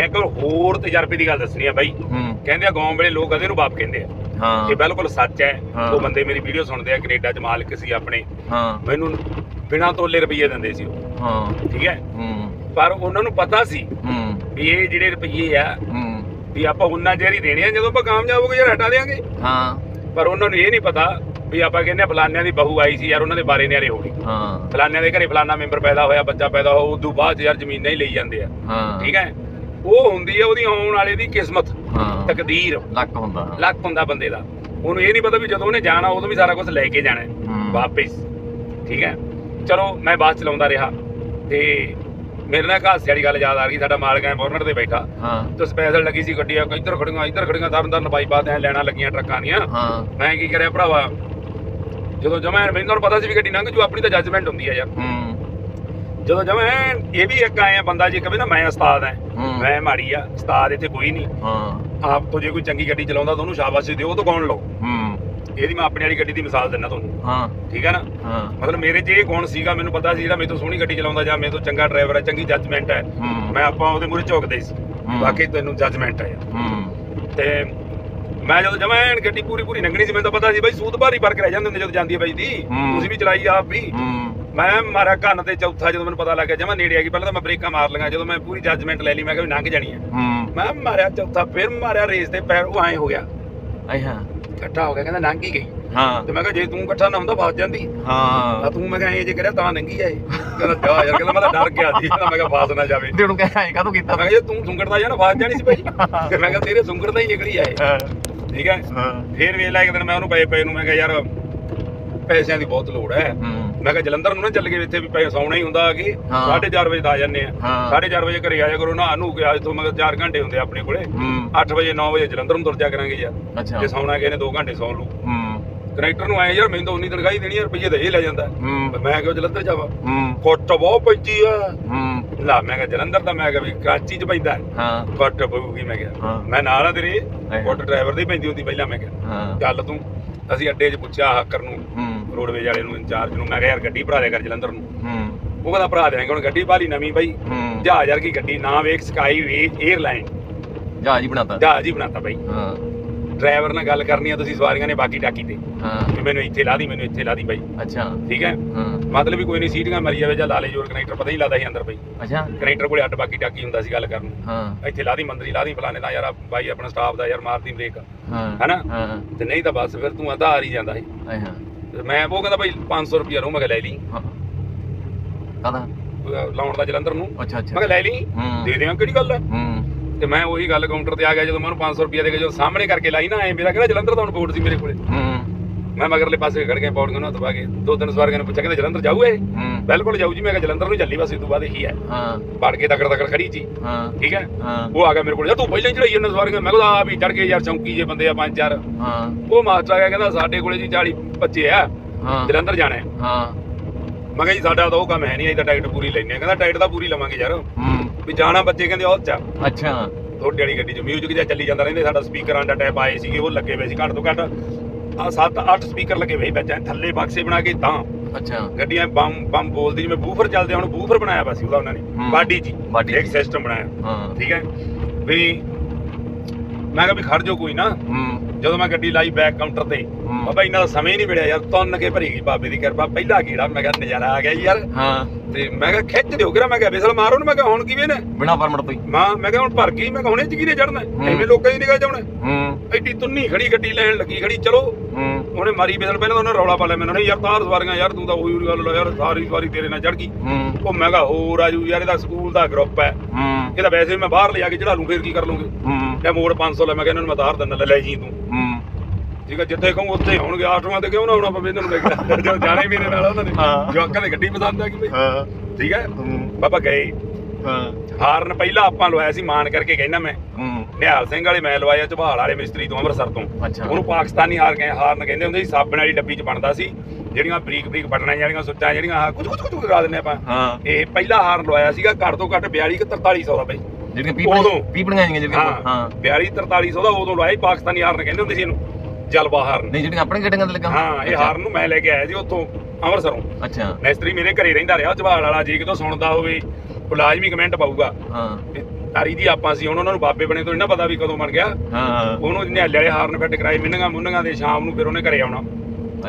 ਮੈਂ ਇੱਕ ਹੋਰ ਤਜਰਬੇ ਦੀ ਗੱਲ ਦੱਸਣੀ ਆ ਬਾਈ। ਹੂੰ। ਕਹਿੰਦੇ ਆ ਗਾਉਂ ਵੇਲੇ ਲੋਕ ਕਦੇ ਨੂੰ ਬਾਪ ਕਹਿੰਦੇ ਆ। ਹਾਂ। ਇਹ ਬਿਲਕੁਲ ਸੱਚ ਹੈ। ਹਾਂ। ਉਹ ਬੰਦੇ ਮੇਰੀ ਵੀਡੀਓ ਸੁਣਦੇ ਆ ਕੈਨੇਡਾ ਚ ਮਾਲਕ ਸੀ ਆਪਣੇ। ਹਾਂ। ਮੈਨੂੰ ਬਿਨਾਂ ਤੋਲੇ ਰੁਪਈਏ ਦਿੰਦੇ ਸੀ ਉਹ। ਹਾਂ। ਠੀਕ ਹੈ? ਹੂੰ। ਪਰ ਉਹਨਾਂ ਨੂੰ ਪਤਾ ਸੀ ਹੂੰ। ਵੀ ਇਹ ਜਿਹੜੇ ਰੁਪਈਏ ਆ ਹੂੰ। ਵੀ ਆਪਾਂ ਉਹਨਾਂ ਚਿਰ ਹੀ ਦੇਣੇ ਆ ਜਦੋਂ ਆਪਾਂ ਕਾਮਯਾਬ ਹੋ ਗਏ ਯਾਰ ਹਟਾ ਦੇਾਂਗੇ। ਹਾਂ। ਪਰ ਉਹਨਾਂ ਨੂੰ ਇਹ ਨਹੀਂ ਪਤਾ ਵੀ ਆਪਾਂ ਕਹਿੰਦੇ ਆ ਫਲਾਨਿਆਂ ਦੀ ਬਹੂ ਆਈ ਸੀ ਯਾਰ ਉਹਨਾਂ ਦੇ ਬਾਰੇ ਨਿਆਰੇ ਹੋ ਗਏ। ਹਾਂ। ਫਲਾਨਿਆਂ ਦੇ ਘਰੇ ਫਲਾਨਾ ਮੈਂਬਰ ਪੈਦਾ ਹੋਇਆ ਬੱਚਾ ਪੈਦਾ ਹੋਇਆ ਉਦੋਂ ਬਾਅਦ 'ਚ ਯਾਰ ਜ਼ਮੀਨਾਂ ਹੀ ਲਈ ਜਾਂਦੇ ਆ। ਹਾਂ। ਠੀਕ ਹੈ? ਉਹ ਹੁੰਦੀ ਆ ਉਹਦੀ ਆਉਣ ਵਾਲੇ ਦੀ ਕਿਸਮਤ ਹਾਂ। ਤਕਦੀਰ। ਲੱਕ ਹੁੰਦਾ ਲੱਕ ਹੁੰਦਾ ਬੰਦੇ ਦਾ। ਉਹਨੂੰ ਇਹ ਨਹੀਂ ਪਤਾ ਵੀ ਜਦੋਂ ਉਹਨੇ ਜਾਣਾ ਉਦੋਂ ਵੀ ਸਾਰਾ ਕੁਝ ਲੈ ਕੇ ਜਾਣਾ ਹੈ। ਹੂੰ। ਵਾਪਿਸ। ਠੀਕ ਹੈ? ਚਲੋ ਮੈਂ ਬਾਅਦ ਚਲਾਉਂਦਾ ਰਿਹਾ। ਤੇ ਮੇਰੇ ਨਾਲ ਹਾਸੇ ਵਾਲੀ ਗੱਲ ਯਾਦ ਆ ਗਈ ਸਾਡਾ ਮਾਲਕ ਐ ਬੋਰਨਰ ਤੇ ਬੈਠਾ। ਹਾਂ। ਤੇ ਸਪੈਸ਼ਲ ਲੱਗੀ ਸੀ ਗੱਡੀ ਆ ਇੱਧਰ ਖੜੀਆਂ ਇੱਧਰ ਖੜੀਆਂ ਤਰਨ ਤਰਨ ਬਾਈਪਾਸ ਐ ਲੈਣਾ ਲੱਗੀਆਂ ਟਰੱਕਾਂ ਦੀਆਂ। ਹਾਂ। ਮੈਂ ਕੀ ਕਰਿਆ ਭਰਾਵਾ ਜਦੋਂ ਜਮਾ ਮੈਨੂੰ ਪਤਾ ਸੀ ਵੀ ਗੱਡੀ ਲੰਘ ਜੂ ਆਪਣੀ ਤਾਂ ਜੱਜਮੈਂਟ ਹੁੰਦੀ ਆ ਯਾਰ। ਹੂੰ। ਜਦੋਂ ਜਮਾ ਇਹ ਵੀ ਇੱਕ ਆਇਆ ਬੰਦਾ ਜੀ ਨਾ ਮੈਂ ਉਸਤਾਦ ਐ। ਮੈਂ ਮਾੜੀ ਆ ਉਸਤਾਦ ਇੱਥੇ ਕੋਈ ਨਹੀਂ। ਹਾਂ। ਆਪ ਤੋਂ ਜੇ ਕੋਈ ਚੰਗੀ ਗੱਡੀ ਚਲਾਉਂਦਾ ਤਾਂ ਉਹਨੂੰ ਸ਼ਾਬਾਸ਼ ਦਿਓ ਉਹ ਤੋਂ ਕੌਣ ਲਓ ਹੂੰ। ਇਹਦੀ ਮੈਂ ਆਪਣੀ ਵਾਲੀ ਗੱਡੀ ਦੀ ਮਿਸਾਲ ਦਿੰਦਾ ਤੁਹਾਨੂੰ। ਹਾਂ। ਠੀਕ ਹੈ ਨਾ? ਹਾਂ। ਮਤਲਬ ਮੇਰੇ 'ਚ ਇਹ ਗੁਣ ਸੀਗਾ ਮੈਨੂੰ ਪਤਾ ਸੀ ਜਿਹੜਾ ਮੇਰੇ ਤੋਂ ਸੋਹਣੀ ਗੱਡੀ ਚਲਾਉਂਦਾ ਜਾਂ ਮੇਰੇ ਤੋਂ ਚੰਗਾ ਡਰਾਈਵਰ ਹੈ ਚੰਗੀ ਜੱਜਮੈਂਟ ਹੈ। ਮੈਂ ਆਪਾਂ ਉਹਦੇ ਮੂਹਰੇ ਝੁਕਦੇ ਸੀ। ਬਾਕੀ ਤੈਨੂੰ ਜੱਜਮੈਂਟ ਹੈ। ਤੇ ਮੈਂ ਜਦੋਂ ਜਮਾਂ ਐਨ ਗੱਡੀ ਪੂਰੀ ਪੂਰੀ ਲੰਘਣੀ ਸੀ ਮੈਨੂੰ ਤਾਂ ਪਤਾ ਸੀ ਬਾਈ ਸੂਤ ਭਾਰੀ ਫ਼ਰਕ ਰਹਿ ਜਾਂਦੇ ਹੁੰਦੇ ਜਦੋਂ ਜਾਂਦੀ ਹੈ ਬਾਈ ਦੀ। ਤੁਸੀਂ ਵੀ ਚਲਾਈ ਆਪ ਵੀ। ਮੈਂ ਮਾਰਿਆ ਕੰਨ ਤੇ ਚੌਥਾ ਜਦੋਂ ਮੈਨੂੰ ਪਤਾ ਲੱਗਾ ਜਮਾਂ ਨੇੜੇ ਆ ਗਈ। ਪਹਿਲਾਂ ਤਾਂ ਮੈਂ ਬ੍ਰੇਕਾਂ ਮਾਰ ਲਈਆਂ ਜਦੋਂ ਮੈਂ ਪੂਰੀ ਜੱਜਮੈਂਟ ਲੈ ਲਈ ਮੈਂ ਕਿਹਾ ਵੀ ਲੰਘ ਜਾਣੀ ਹੈ ਹੂੰ। ਮੈਂ ਮਾਰਿਆ ਚੌਥਾ ਫਿਰ ਮਾਰਿਆ ਰੇਸ ਤੇ ਪੈਰ ਉਹ ਐਂ ਹੋ ਗਿਆ। ਅੱਛਾ ਇਕੱਠਾ ਹੋ ਗਿਆ ਕਹਿੰਦਾ ਲੰਘ ਹੀ ਗਈ। ਹਾਂ। ਤੇ ਮੈਂ ਕਿਹਾ ਜੇ ਤੂੰ ਇਕੱਠਾ ਨਾ ਹੁੰਦਾ ਫਸ ਜਾਂਦੀ। ਹਾਂ। ਆ ਤੂੰ ਮੈਂ ਕਿਹਾ ਇਹ ਜੇ ਕਰਿਆ ਤਾਂ ਨੰਗੀ ਆ ਇਹ ਕਹਿੰਦਾ ਜਾ ਯਾਰ ਕਹਿੰਦਾ ਮੈਂ ਤਾਂ ਡਰ ਗਿਆ ਸੀ। ਕਹਿੰਦਾ ਮੈਂ ਕਿਹਾ ਫਸ ਨਾ ਜਾਵੇ। ਤੇ ਉਹਨੂੰ ਕਹਿ ਐਂ ਕਾਹਤੋਂ ਕੀਤਾ? ਮੈਂ ਕਿਹਾ ਜੇ ਤੂੰ ਸੁੰਗੜਦਾ ਜਾਂ ਨਾ ਫਸ ਜਾਣੀ ਸੀ ਭਾਈ। ਤੇ ਮੈਂ ਕਿਹਾ ਤੇਰੇ ਸੁੰਗੜਦਾ ਹੀ ਨਿਕਲੀ ਆ ਹਾਂ। ਠੀਕ ਹੈ ਹਾਂ। ਫੇਰ ਵੇਖ ਲੈ ਇੱਕ ਦਿਨ ਮੈਂ ਉਹਨੂੰ ਪਏ ਪਏ ਨੂੰ ਮੈਂ ਕਿਹਾ ਯਾਰ ਪੈਸਿਆਂ ਦੀ ਬਹੁਤ ਲੋੜ ਹੈ। ਹੂੰ। ਮੈਂ ਕਿਹਾ ਜਲੰਧਰ ਨੂੰ ਨਾ ਚੱਲ ਗਏ ਇੱਥੇ ਵੀ ਪੈਸੇ ਸੌਣਾ ਹੀ ਹੁੰਦਾ ਕਿ ਹਾਂ। 4:30 ਵਜੇ ਤਾਂ ਆ ਜਾਂਦੇ ਆ। ਹਾਂ। 4:30 ਵਜੇ ਘਰੇ ਆਇਆ ਕਰੋ ਨਾ ਨੂੰ ਕਿ ਅੱਜ ਤੋਂ ਮਗਰ 4 ਘੰਟੇ ਹੁੰਦੇ ਆਪਣੇ ਕੋਲੇ। ਹੂੰ। 8 ਵਜੇ 9 ਵਜੇ ਜਲੰਧਰ ਨੂੰ ਤੁਰ ਜਾ ਕਰਾਂਗੇ ਯਾਰ। ਜੇ ਸੌਣਾ ਕਿਸੇ ਨੇ 2 ਘੰਟੇ ਸੌਂ ਲੂ ਹੂੰ। ਕਨੈਕਟਰ ਨੂੰ ਆਏ ਯਾਰ ਮੈਨੂੰ ਤਾਂ ਉਨੀ ਤਨਖਾਹ ਹੀ ਦੇਣੀ ਆ ਰੁਪਈਏ ਤਾਂ ਇਹ ਲੈ ਜਾਂਦਾ। ਹੂੰ। ਮੈਂ ਕਿਹਾ ਜਲੰਧਰ ਜਾਵਾ। ਹੂੰ। ਕੁੱਟ ਬਹੁਤ ਪੈਂਦੀ ਆ। ਹੂੰ। ਲਾ ਮੈਂ ਕਿਹਾ ਜਲੰਧਰ ਤਾਂ ਮੈਂ ਕਿਹਾ ਵੀ ਕਰਾਚੀ ਚ ਪੈਂਦਾ ਹੈ। ਹਾਂ। ਕੁੱਟ ਪਊਗੀ ਮੈਂ ਕਿਹਾ। ਹਾਂ। ਮੈਂ ਨਾਲ ਆ ਤੇਰੇ। ਹਾਂ। ਕੁੱਟ ਡਰਾਈਵਰ ਦੀ ਪੈਂਦੀ ਹੁੰਦੀ ਪਹਿਲਾਂ ਮੈਂ ਕਿਹਾ। ਹਾਂ। ਚੱਲ ਤੂੰ ਅਸੀਂ ਅੱਡੇ 'ਚ ਪੁੱਛਿਆ ਹਾਕਰ ਨੂੰ। ਹੂੰ। ਰੋਡਵੇਜ ਵਾਲੇ ਨੂੰ ਇੰਚਾਰਜ ਨੂੰ ਮੈਂ ਕਿਹਾ ਯਾਰ ਗੱਡੀ ਭਰਾ ਦੇ ਕਰ ਜਲੰਧਰ ਨੂੰ। ਹੂੰ। ਉਹ ਕਹਿੰਦਾ ਭਰਾ ਦੇਾਂਗੇ ਹੁਣ ਗੱਡੀ ਭਾਲੀ ਨਵੀਂ ਬਾਈ। ਹੂੰ। ਜਹਾਜ਼ ਯਾਰ ਕੀ ਗੱਡੀ ਨਾ ਵੇਖ ਸਕਾਈ ਵੇਖ 에ਅਰਲਾਈਨ ਜਹਾਜ਼ ਹੀ ਬਣਾਤਾ। ਜਹਾਜ਼ ਹੀ ਬਣਾਤਾ ਬਾਈ। ਹਾਂ। ਡਰਾਈਵਰ ਨਾਲ ਗੱਲ ਕਰਨੀ ਆ ਤੁਸੀਂ ਸਵਾਰੀਆਂ ਨੇ ਬਾਕੀ ਟਾਕੀ ਤੇ। ਹਾਂ। ਵੀ ਮੈਨੂੰ ਇੱਥੇ ਲਾ ਦੀ ਮੈਨੂੰ ਇੱਥੇ ਲਾ ਦੀ ਬਾਈ। ਅੱਛਾ। ਠੀਕ ਹੈ? ਹਾਂ। ਮਤਲਬ ਵੀ ਕੋਈ ਨਹੀਂ ਸੀਟੀਆਂ ਮਰੀ ਜਾਵੇ ਜਾਂ ਲਾ ਲੈ ਜੋਰ ਕਨੈਕਟਰ ਪਤਾ ਹੀ ਲੱਗਦਾ ਸੀ ਅੰਦਰ ਬਈ। ਅੱਛਾ। ਕਨੈਕਟਰ ਕੋਲੇ ਅੱਡ ਬਾਕੀ ਟਾਕੀ ਹੁੰਦਾ ਸੀ ਗੱਲ ਕਰਨ ਨੂੰ। ਹਾਂ। ਇੱਥੇ ਲਾ ਦੀ ਮੰਦਰੀ ਲਾ ਦੀ ਫਲਾਣੇ ਦਾ ਯਾਰ ਬਾਈ ਆਪਣਾ ਸਟਾਫ ਦਾ ਯਾਰ ਮਾਰਦੀ ਬ੍ਰੇਕ ਹਾਂ। ਹਨਾ? ਹਾਂ। ਤੇ ਨਹੀਂ ਤਾਂ ਬਸ ਫਿਰ ਤੂੰ ਆਧਾਰ ਹੀ ਜਾਂਦਾ ਸੀ। ਅੱਛਾ ਤੇ ਮੈਂ ਉਹ ਕਹਿੰਦਾ ਭਾਈ 500 ਰੁਪਿਆ ਰੋ ਮੈਂ ਕਿਹਾ ਲੈ ਲਈ। ਕਾਹਦਾ? ਅਹ ਲਾਉਣ ਦਾ ਜਲੰਧਰ ਨੂੰ। ਮੈਂ ਅੱਛਾ। ਅੱਛਾ ਕਿਹਾ ਲੈ ਲਈ। ਹੂੰ। ਦੇ ਦਿਆਂ ਕਿਹੜੀ ਗੱਲ ਹੈ ਹੂੰ। ਤੇ ਮੈਂ ਉਹੀ ਗੱਲ ਕਾਊਂਟਰ ਤੇ ਆ ਗਿਆ ਜਦੋਂ ਮੈਂ ਉਹਨੂੰ 500 ਰੁਪਿਆ ਦੇ ਕੇ ਜਦੋਂ ਸਾਹਮਣੇ ਕਰਕੇ ਲਾਈ ਨਾ ਐ ਮੇਰਾ ਕਿਹੜਾ ਜਲੰਧਰ ਦਾ ਹੁਣ ਬੋਰਡ ਸੀ ਮੇਰੇ ਕੋਲੇ। ਹੂੰ। ਮੈਂ ਮਗਰਲੇ ਪਾਸੇ ਖੜ ਗਿਆ ਪੌੜੀਆਂ ਨੂੰ ਦਬਾ ਕੇ ਦੋ ਤਿੰਨ ਸਵਾਰੀਆਂ ਨੇ ਪੁੱਛਿਆ ਕਹਿੰਦੇ ਜਲੰਧਰ ਜਾਊ ਇਹ? ਬਿਲਕੁਲ ਜਾਊ ਜੀ ਮੈਂ ਕਿਹਾ ਜਲੰਧਰ ਨੂੰ ਚੱਲੀ ਬਸ ਇਸ ਤੋਂ ਬਾਅਦ ਇਹੀ ਹੈ। ਹਾਂ। ਵੜ ਕੇ ਤਕੜ ਤਕੜ ਖੜੀ ਸੀ ਹਾਂ। ਠੀਕ ਹੈ? ਉਹ ਆ ਗਿਆ ਮੇਰੇ ਕੋਲ ਯਾਰ ਤੂੰ ਪਹਿਲਾਂ ਹੀ ਚੜਾਈ ਜਾਂਦਾ ਸਵਾਰੀਆਂ ਮੈਂ ਕਿਹਾ ਆ ਵੀ ਚੜ ਗਏ ਯਾਰ ਚੌਂਕੀ ਜੇ ਬੰਦੇ ਆ ਪੰਜ ਚਾਰ। ਹਾਂ। ਉਹ ਮਾਸਟਰ ਆ ਗਿਆ ਕਹਿੰਦਾ ਸਾਡੇ ਕੋਲੇ ਜੀ 40 ਬੱਚੇ ਆ ਹਾਂ। ਜਲੰਧਰ ਜਾਣਾ ਹੈ। ਹਾਂ। ਮੈਂ ਕਿਹਾ ਜੀ ਸਾਡਾ ਤਾਂ ਉਹ ਕੰਮ ਹੈ ਨਹੀਂ ਅਸੀਂ ਤਾਂ ਟਿਕਟ ਪੂਰੀ ਲੈਣੇ ਆ ਕਹਿੰਦਾ ਟਿਕਟ ਤਾਂ ਪੂਰੀ ਲਵਾਂਗੇ ਯਾਰ। ਹੂੰ। ਵੀ ਜਾਣਾ ਬੱਚੇ ਕਹਿੰਦੇ ਉਹ ਚ। ਅੱਛਾ। ਤੁਹਾਡੀ ਵਾਲੀ ਗੱਡੀ 'ਚ ਮਿਊਜ਼ਿਕ ਜਿਹਾ ਚੱਲੀ ਜਾਂਦਾ ਰਹਿੰਦੇ ਸਾਡਾ ਸਪੀਕਰਾਂ ਦਾ ਟੈਪ ਆਏ ਸੀਗੇ ਉਹ ਲੱਗੇ ਹੋਏ ਸੀ ਘੱਟ ਤੋਂ ਘੱਟ ਆ 7-8 ਸਪੀਕਰ ਲੱਗੇ ਹੋਏ ਐਂ ਥੱਲੇ ਬਕਸੇ ਬਣਾ ਕੇ ਤਾਂ। ਅੱਛਾ। ਗੱਡੀਆਂ ਬੰਮ ਬੰਮ ਬੋਲਦੀ ਜਿਵੇਂ ਬੂਫਰ ਚੱਲਦੇ ਹੁਣ ਬੂਫਰ ਬਣਾਇਆ ਵਾ ਸੀ ਉਹਦਾ ਉਹਨਾਂ ਨੇ। ਬਾਡੀ 'ਚ। ਇੱਕ ਸਿਸਟਮ ਬਣਾਇਆ। ਹਾਂ। ਠੀਕ ਹੈ? ਵੀ ਮੈਂ ਕਿਹਾ ਵੀ ਖੜ ਜਾਓ ਕੋਈ ਨਾ। ਹੂੰ। ਜਦੋਂ ਮੈਂ ਗੱਡੀ ਲਾਈ ਬੈਕ ਕਾਊਂਟਰ ਤੇ। ਬਾਬਾ ਇੰਨਾ ਤਾਂ ਸਮੇਂ ਨਹੀਂ ਮਿਲਿਆ ਯਾਰ ਤੁੰਨ ਕੇ ਭਰੀ ਗਈ ਬਾਬੇ ਦੀ ਕਿਰਪਾ। ਪਹਿਲਾ ਕੀੜਾ ਮੈਂ ਕਿਹਾ ਨਜ਼ਾਰਾ ਆ ਗਿਆ ਯਾਰ। ਹਾਂ। ਤੇ ਮੈਂ ਕਿਹਾ ਖਿੱਚ ਦਿਓ ਕਿਰਾ ਮੈਂ ਕਿਹਾ ਵਿਸਲ ਮਾਰੋ ਨੂੰ ਮੈਂ ਕਿਹਾ ਹੁਣ ਕਿਵੇਂ ਨੇ? ਬਿਨਾ ਪਰਮਿਟ ਤੋਂ ਹੀ। ਮਾਂ ਮੈਂ ਕਿਹਾ ਹੁਣ ਭਰ ਗਈ ਮੈਂ ਕਿਹਾ ਹੁਣੇ ਚ ਕਿਹਨੇ ਚੜਨਾ। ਐਵੇਂ ਲੋਕਾਂ ਦੀ ਨਿਗਾਹ ਜਾਉਣਾ ਹੂੰ। ਐਡੀ ਤੁੰਨੀ ਖੜੀ ਗੱਡੀ ਲੈਣ ਲੱਗੀ ਖੜੀ ਚਲੋ। ਹੂੰ। ਉਹਨੇ ਮਾਰੀ ਵਿਸਲ ਪਹਿਲਾਂ ਉਹਨੇ ਰੌਲਾ ਪਾ ਲਿਆ ਮੈਨੂੰ ਨਹੀਂ ਯਾਰ ਤਾਰ ਸਵਾਰੀਆਂ ਯਾਰ ਤੂੰ ਤਾਂ ਉਹੀ ਗੱਲ ਯਾਰ ਸਾਰੀ ਸਵਾਰੀ ਤੇਰੇ ਨਾਲ ਚੜ ਗਈ। ਉਹ ਮੈਂ ਕਿਹਾ ਹੋਰ ਆਜੂ ਯਾਰ ਇਹਦਾ ਸਕੂਲ ਦਾ ਗਰੁੱਪ ਹੈ। ਹੂੰ। ਇਹਦਾ ਵੈਸੇ ਮੈਂ ਬਾਹਰ ਲਿਜਾ ਕੇ ਚੜਾ ਲੂੰ ਫੇਰ ਕੀ ਕਰ ਲੂੰਗੇ? ਤੇ ਮੋੜ 500 ਲੈ ਮੈਂ ਕਿਹਾ ਇਹਨਾਂ ਨੂੰ ਮੈਂ ਤਾਰ ਦਿੰਦਾ ਲੈ ਲੈ ਜੀ ਤੂੰ। ਠੀਕ ਹੈ ਜਿੱਥੇ ਕਹੂੰ ਉੱਥੇ ਹੋਣਗੇ ਆਟੋਆਂ ਤੇ ਕਿਉਂ ਨਾ ਆਉਣਾ ਪਵੇ ਇਹਨਾਂ ਨੂੰ ਕਿਹਾ ਜਦੋਂ ਜਾਣੇ ਮੇਰੇ ਨਾਲ ਉਹਨਾਂ ਨੇ ਹਾਂ। ਜਵਾਕਾਂ ਦੀ ਗੱਡੀ ਪਸੰਦ ਆ ਕਿ ਬਈ ਹਾਂ। ਠੀਕ ਹੈ ਹੂੰ। ਬਾਬਾ ਗਏ। ਹਾਂ। ਹਾਰਨ ਪਹਿਲਾਂ ਆਪਾਂ ਲਵਾਇਆ ਸੀ ਮਾਨ ਕਰਕੇ ਕਹਿਣਾ ਮੈਂ। ਹੂੰ। ਨਿਹਾਲ ਸਿੰਘ ਵਾਲੇ ਮੈਂ ਲਵਾਇਆ ਝਬਾਲ ਵਾਲੇ ਮਿਸਤਰੀ ਤੋਂ ਅੰਮ੍ਰਿਤਸਰ ਤੋਂ। ਅੱਛਾ। ਉਹਨੂੰ ਪਾਕਿਸਤਾਨੀ ਹਾਰ ਗਏ ਹਾਰਨ ਕਹਿੰਦੇ ਹੁੰਦੇ ਸੀ ਸਾਬਣ ਵਾਲੀ ਡੱਬੀ 'ਚ ਬਣਦਾ ਸੀ। ਜਿਹੜੀਆਂ ਬਰੀਕ ਬਰੀਕ ਬਟਨਾਂ ਜਿਹੜੀਆਂ ਸੁੱਚਾਂ ਜਿਹੜੀਆਂ ਆਹ ਕੁਝ ਕੁਝ ਕੁਝ ਕਰਾ ਦਿੰਦੇ ਆਪਾਂ। ਹਾਂ। ਇਹ ਪਹਿਲਾ ਹਾਰਨ ਲਵਾਇਆ ਸੀਗਾ ਘੱਟ ਤੋਂ ਘੱਟ 42 ਕਿ 4300 ਦਾ ਬਈ। ਜਿਹੜੀਆਂ ਉਦੋਂ। ਆਈਆਂ ਜਿਹੜੀਆਂ ਹਾਂ। ਹਾਂ। 42 4300 ਦਾ ਉਦੋਂ ਲਵਾਇਆ ਸੀ, ਪਾਕਿਸਤਾਨੀ ਹਾਰਨ ਕਹਿੰਦੇ ਹੁੰਦੇ ਸੀ ਇਹਨੂੰ। ਜਲਵਾ ਹਾਰਨ ਨਹੀਂ ਜਿਹੜੀਆਂ ਆਪਣੀ ਗੱਡੀਆਂ ਤੇ ਲੱਗਾ ਹਾਂ ਇਹ ਹਾਰਨ ਨੂੰ ਮੈਂ ਲੈ ਕੇ ਆਇਆ ਸੀ ਉੱਥੋਂ ਅੰਮ੍ਰਿਤਸਰੋਂ। ਅੱਛਾ। ਮਿਸਤਰੀ ਮੇਰੇ ਘਰੇ ਰਹਿੰਦਾ ਰਿਹਾ ਝਬਾਲ ਵਾਲਾ ਜੇ ਕਿਤੋਂ ਸੁਣਦਾ ਹੋਵੇ ਉਹ ਲਾਜ਼ਮੀ ਕਮੈਂਟ ਪਾਊਗਾ। ਹਾਂ। ਤਾਰੀ ਦੀ ਆਪਾਂ ਸੀ ਹੁਣ ਉਹਨਾਂ ਨੂੰ ਬਾਬੇ ਬਣੇ ਤੋਂ ਇਹਨਾਂ ਪਤਾ ਵੀ ਕਦੋਂ ਬਣ ਗਿਆ। ਹਾਂ ਉਹਨੂੰ ਨਿਹਾਲੇ ਵਾਲੇ ਹਾਰਨ ਫਿੱਟ ਕਰਾਏ ਮਿੰਨਗਾ ਮੁੰਨਗਾ ਦੇ ਸ਼ਾਮ ਨੂੰ ਫਿਰ ਉਹਨੇ ਘਰੇ ਆਉਣਾ।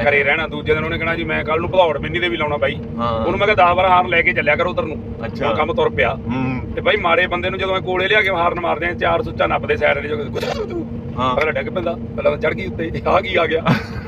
ਘਰੇ ਰਹਿਣਾ ਦੂਜੇ ਦਿਨ ਉਹਨੇ ਕਹਿਣਾ ਜੀ ਮੈਂ ਕੱਲ ਨੂੰ ਭਦੌੜ ਮਿੰਨੀ ਦੇ ਵੀ ਲਾਉਣਾ ਬਾਈ। ਉਹਨੂੰ ਮੈਂ ਕਿਹਾ 10 ਵਾਰ ਹਾਰਨ ਲੈ ਕੇ ਚੱਲਿਆ ਕਰੋ ਉਧਰ ਨੂੰ। ਅੱਛਾ। ਕੰਮ ਤੁਰ ਪਿਆ। ਤੇ ਬਾਈ ਮਾੜੇ ਬੰਦੇ ਨੂੰ ਜਦੋਂ ਮੈਂ ਕੋਲੇ ਲਿਆ ਕੇ ਹਾਰਨ ਮਾਰਦੇ ਆ ਚਾਰ ਸੁੱਚਾ ਨੱਪਦੇ ਸਾਈਡ ਦੇ ਜੋ ਹਾਂ। ਅਗਲਾ ਡਿੱਗ ਪੈਂਦਾ ਪਹਿਲਾਂ ਚੜ ਗਈ ਉੱਤੇ ਆ ਕੀ ਆ ਗਿਆ?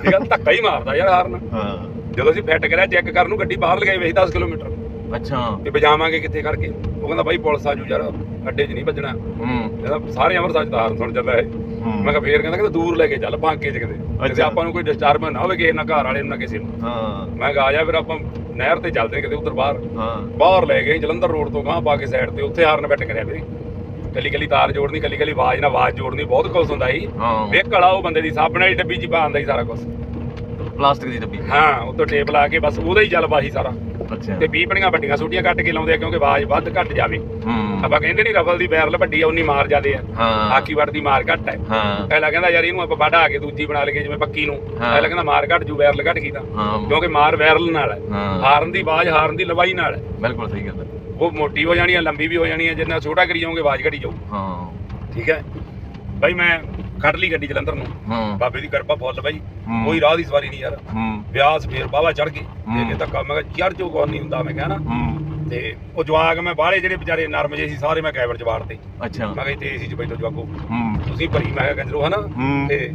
ਠੀਕ ਆ ਧੱਕਾ ਹੀ ਮਾਰਦਾ ਯਾਰ ਹਾਰਨ। ਹਾਂ। ਜਦੋਂ ਅਸੀਂ ਫਿੱਟ ਕਰਿਆ ਚੈੱਕ ਕਰਨ ਨੂੰ ਗੱਡੀ ਬਾਹਰ ਲਗਾਈ ਵੇਖ 10 ਕਿਲੋਮੀਟਰ। ਅੱਛਾ। ਤੇ ਵਜਾਵਾਂਗੇ ਕਿੱਥੇ ਕਰਕੇ? ਉਹ ਕਹਿੰਦਾ ਬਾਈ ਪੁਲਿਸ ਆਜੂ ਯਾਰ ਅੱਡੇ 'ਚ ਨਹੀਂ ਵੱਜਣਾ ਹੂੰ। ਇਹਦਾ ਸਾਰੇ ਅੰਮ੍ਰਿਤਸਰ 'ਚ ਤਾਂ ਹਾਰਨ ਸੁਣ ਜਾਂਦਾ ਹੈ ਹੂੰ। ਮੈਂ ਕਿਹਾ ਫੇਰ ਕਹਿੰਦਾ ਕਿ ਦੂਰ ਲੈ ਕੇ ਚੱਲ ਬਾਂਕੇ 'ਚ ਕਿਤੇ। ਅੱਛਾ। ਆਪਾਂ ਨੂੰ ਕੋਈ ਡਿਸਟਰਬ ਨਾ ਹੋਵੇ ਕਿਸੇ ਨਾ ਘਰ ਵਾਲੇ ਨੂੰ ਨਾ ਕਿਸੇ ਨੂੰ। ਹਾਂ। ਮੈਂ ਕਿਹਾ ਆ ਜਾ ਫਿਰ ਆਪਾਂ ਨਹਿਰ ਤੇ ਚੱਲਦੇ ਕਿਤੇ ਉਧਰ ਬਾਹਰ। ਹਾਂ। ਬਾਹਰ ਲੈ ਗਏ ਜਲੰਧਰ ਰੋਡ ਤੋਂ ਗਾਂ ਪਾ ਕੇ ਸਾਈਡ ਤੇ ਉੱਥੇ ਹਾਰਨ ਬੈਠ ਕਰਿਆ ਵੀਰੇ। ਕੱਲੀ ਕੱਲੀ ਤਾਰ ਜੋੜਨੀ ਕੱਲੀ ਕੱਲੀ ਆਵਾਜ਼ ਨਾਲ ਆਵਾਜ਼ ਜੋੜਨੀ ਬਹੁਤ ਕੁਝ ਹੁੰਦਾ ਸੀ ਹਾਂ। ਵੇਖ ਕਲਾ ਉਹ ਬੰਦੇ ਦੀ ਸਾਬਣ ਵਾਲੀ ਡੱਬੀ ਹੀ ਪਾਉਂਦਾ ਸੀ ਸਾਰਾ ਕੁਝ ਪਲਾਸਟਿਕ ਦੀ ਡੱਬੀ। ਹਾਂ ਉੱਤੋਂ ਟੇਪ ਲਾ ਕੇ ਬਸ ਉਹਦਾ ਹੀ ਚੱਲ ਪਾਹੀ ਸਾਰਾ। ਅੱਛਾ। ਤੇ ਪੀਪਣੀਆਂ ਵੱਡੀਆਂ ਛੋਟੀਆਂ ਕੱਟ ਕੇ ਲਾਉਂਦੇ ਆ ਕਿਉਂਕਿ ਆਵਾਜ਼ ਵੱਧ ਘੱਟ ਜਾਵੇ। ਹੂੰ। ਆਪਾਂ ਕਹਿੰਦੇ ਨਹੀਂ ਰਫਲ ਦੀ ਬੈਰਲ ਵੱਡੀ ਆ ਉਨੀ ਮਾਰ ਜਾਦੇ ਆ। ਹਾਂ। ਹਾਕੀ ਵੜ ਦੀ ਮਾਰ ਘੱਟ ਹੈ ਹਾਂ। ਪਹਿਲਾਂ ਕਹਿੰਦਾ ਯਾਰ ਇਹਨੂੰ ਆਪਾਂ ਵੜਾ ਕੇ ਦੂਜੀ ਬਣਾ ਲਈਏ ਜਿਵੇਂ ਪੱਕੀ ਨੂੰ। ਹਾਂ। ਪਹਿਲਾਂ ਕਹਿੰਦਾ ਮਾਰ ਘੱਟ ਜੂ ਬੈਰਲ ਘੱਟ ਕੀਤਾ। ਹਾਂ। ਕਿਉਂਕਿ ਮਾਰ ਬੈਰਲ ਨਾਲ ਹੈ ਹਾਂ। ਹਾਰਨ ਦੀ ਆਵਾਜ਼ ਹਾਰਨ ਦੀ ਲੰਬਾਈ ਨਾਲ ਹੈ ਬਿਲਕੁਲ ਸਹੀ ਗੱਲ ਹੈ ਉਹ ਮੋਟੀ ਹੋ ਜਾਣੀ ਹੈ ਲੰਬੀ ਵੀ ਹੋ ਜਾਣੀ ਹੈ ਜਿੰਨਾ ਛੋਟਾ ਕਰੀ ਜਾਓਗੇ ਆਵਾਜ਼ ਘਟੀ ਜਾਊ। ਹਾਂ। ਠੀਕ ਹੈ? ਬਾਈ ਮੈਂ ਕੱਢ ਲਈ ਗੱਡੀ ਜਲੰਧਰ ਨੂੰ। ਹੂੰ। ਬਾਬੇ ਦੀ ਕਿਰਪਾ ਫੁੱਲ ਬਾਈ। ਹੂੰ। ਕੋਈ ਰਾਹ ਦੀ ਸਵਾਰੀ ਨਹੀਂ ਯਾਰ। ਹੂੰ। ਵਿਆਸ ਫੇਰ ਬਾਵਾ ਚੜ ਗਏ। ਤੇ ਧੱਕਾ ਮੈਂ ਕਿਹਾ ਚੜ ਜੋ ਕੋਈ ਨਹੀਂ ਹੁੰਦਾ ਮੈਂ ਕਿਹਾ ਨਾ ਹੂੰ। ਤੇ ਉਹ ਜਵਾਕ ਮੈਂ ਬਾਹਲੇ ਜਿਹੜੇ ਵਿਚਾਰੇ ਨਰਮ ਜੇ ਸੀ ਸਾਰੇ ਮੈਂ ਕੈਬਰ ਚ ਵਾੜਤੇ। ਅੱਛਾ। ਮੈਂ ਕਿਹਾ ਤੇ ਏਸੀ ਚ ਬੈਠੋ ਜਵਾਕੋ। ਹੂੰ। ਤੁਸੀਂ ਭਰੀ ਮੈਂ ਕਿਹਾ ਗੰਜਰੋ ਹਨਾ? ਹੂੰ। ਤੇ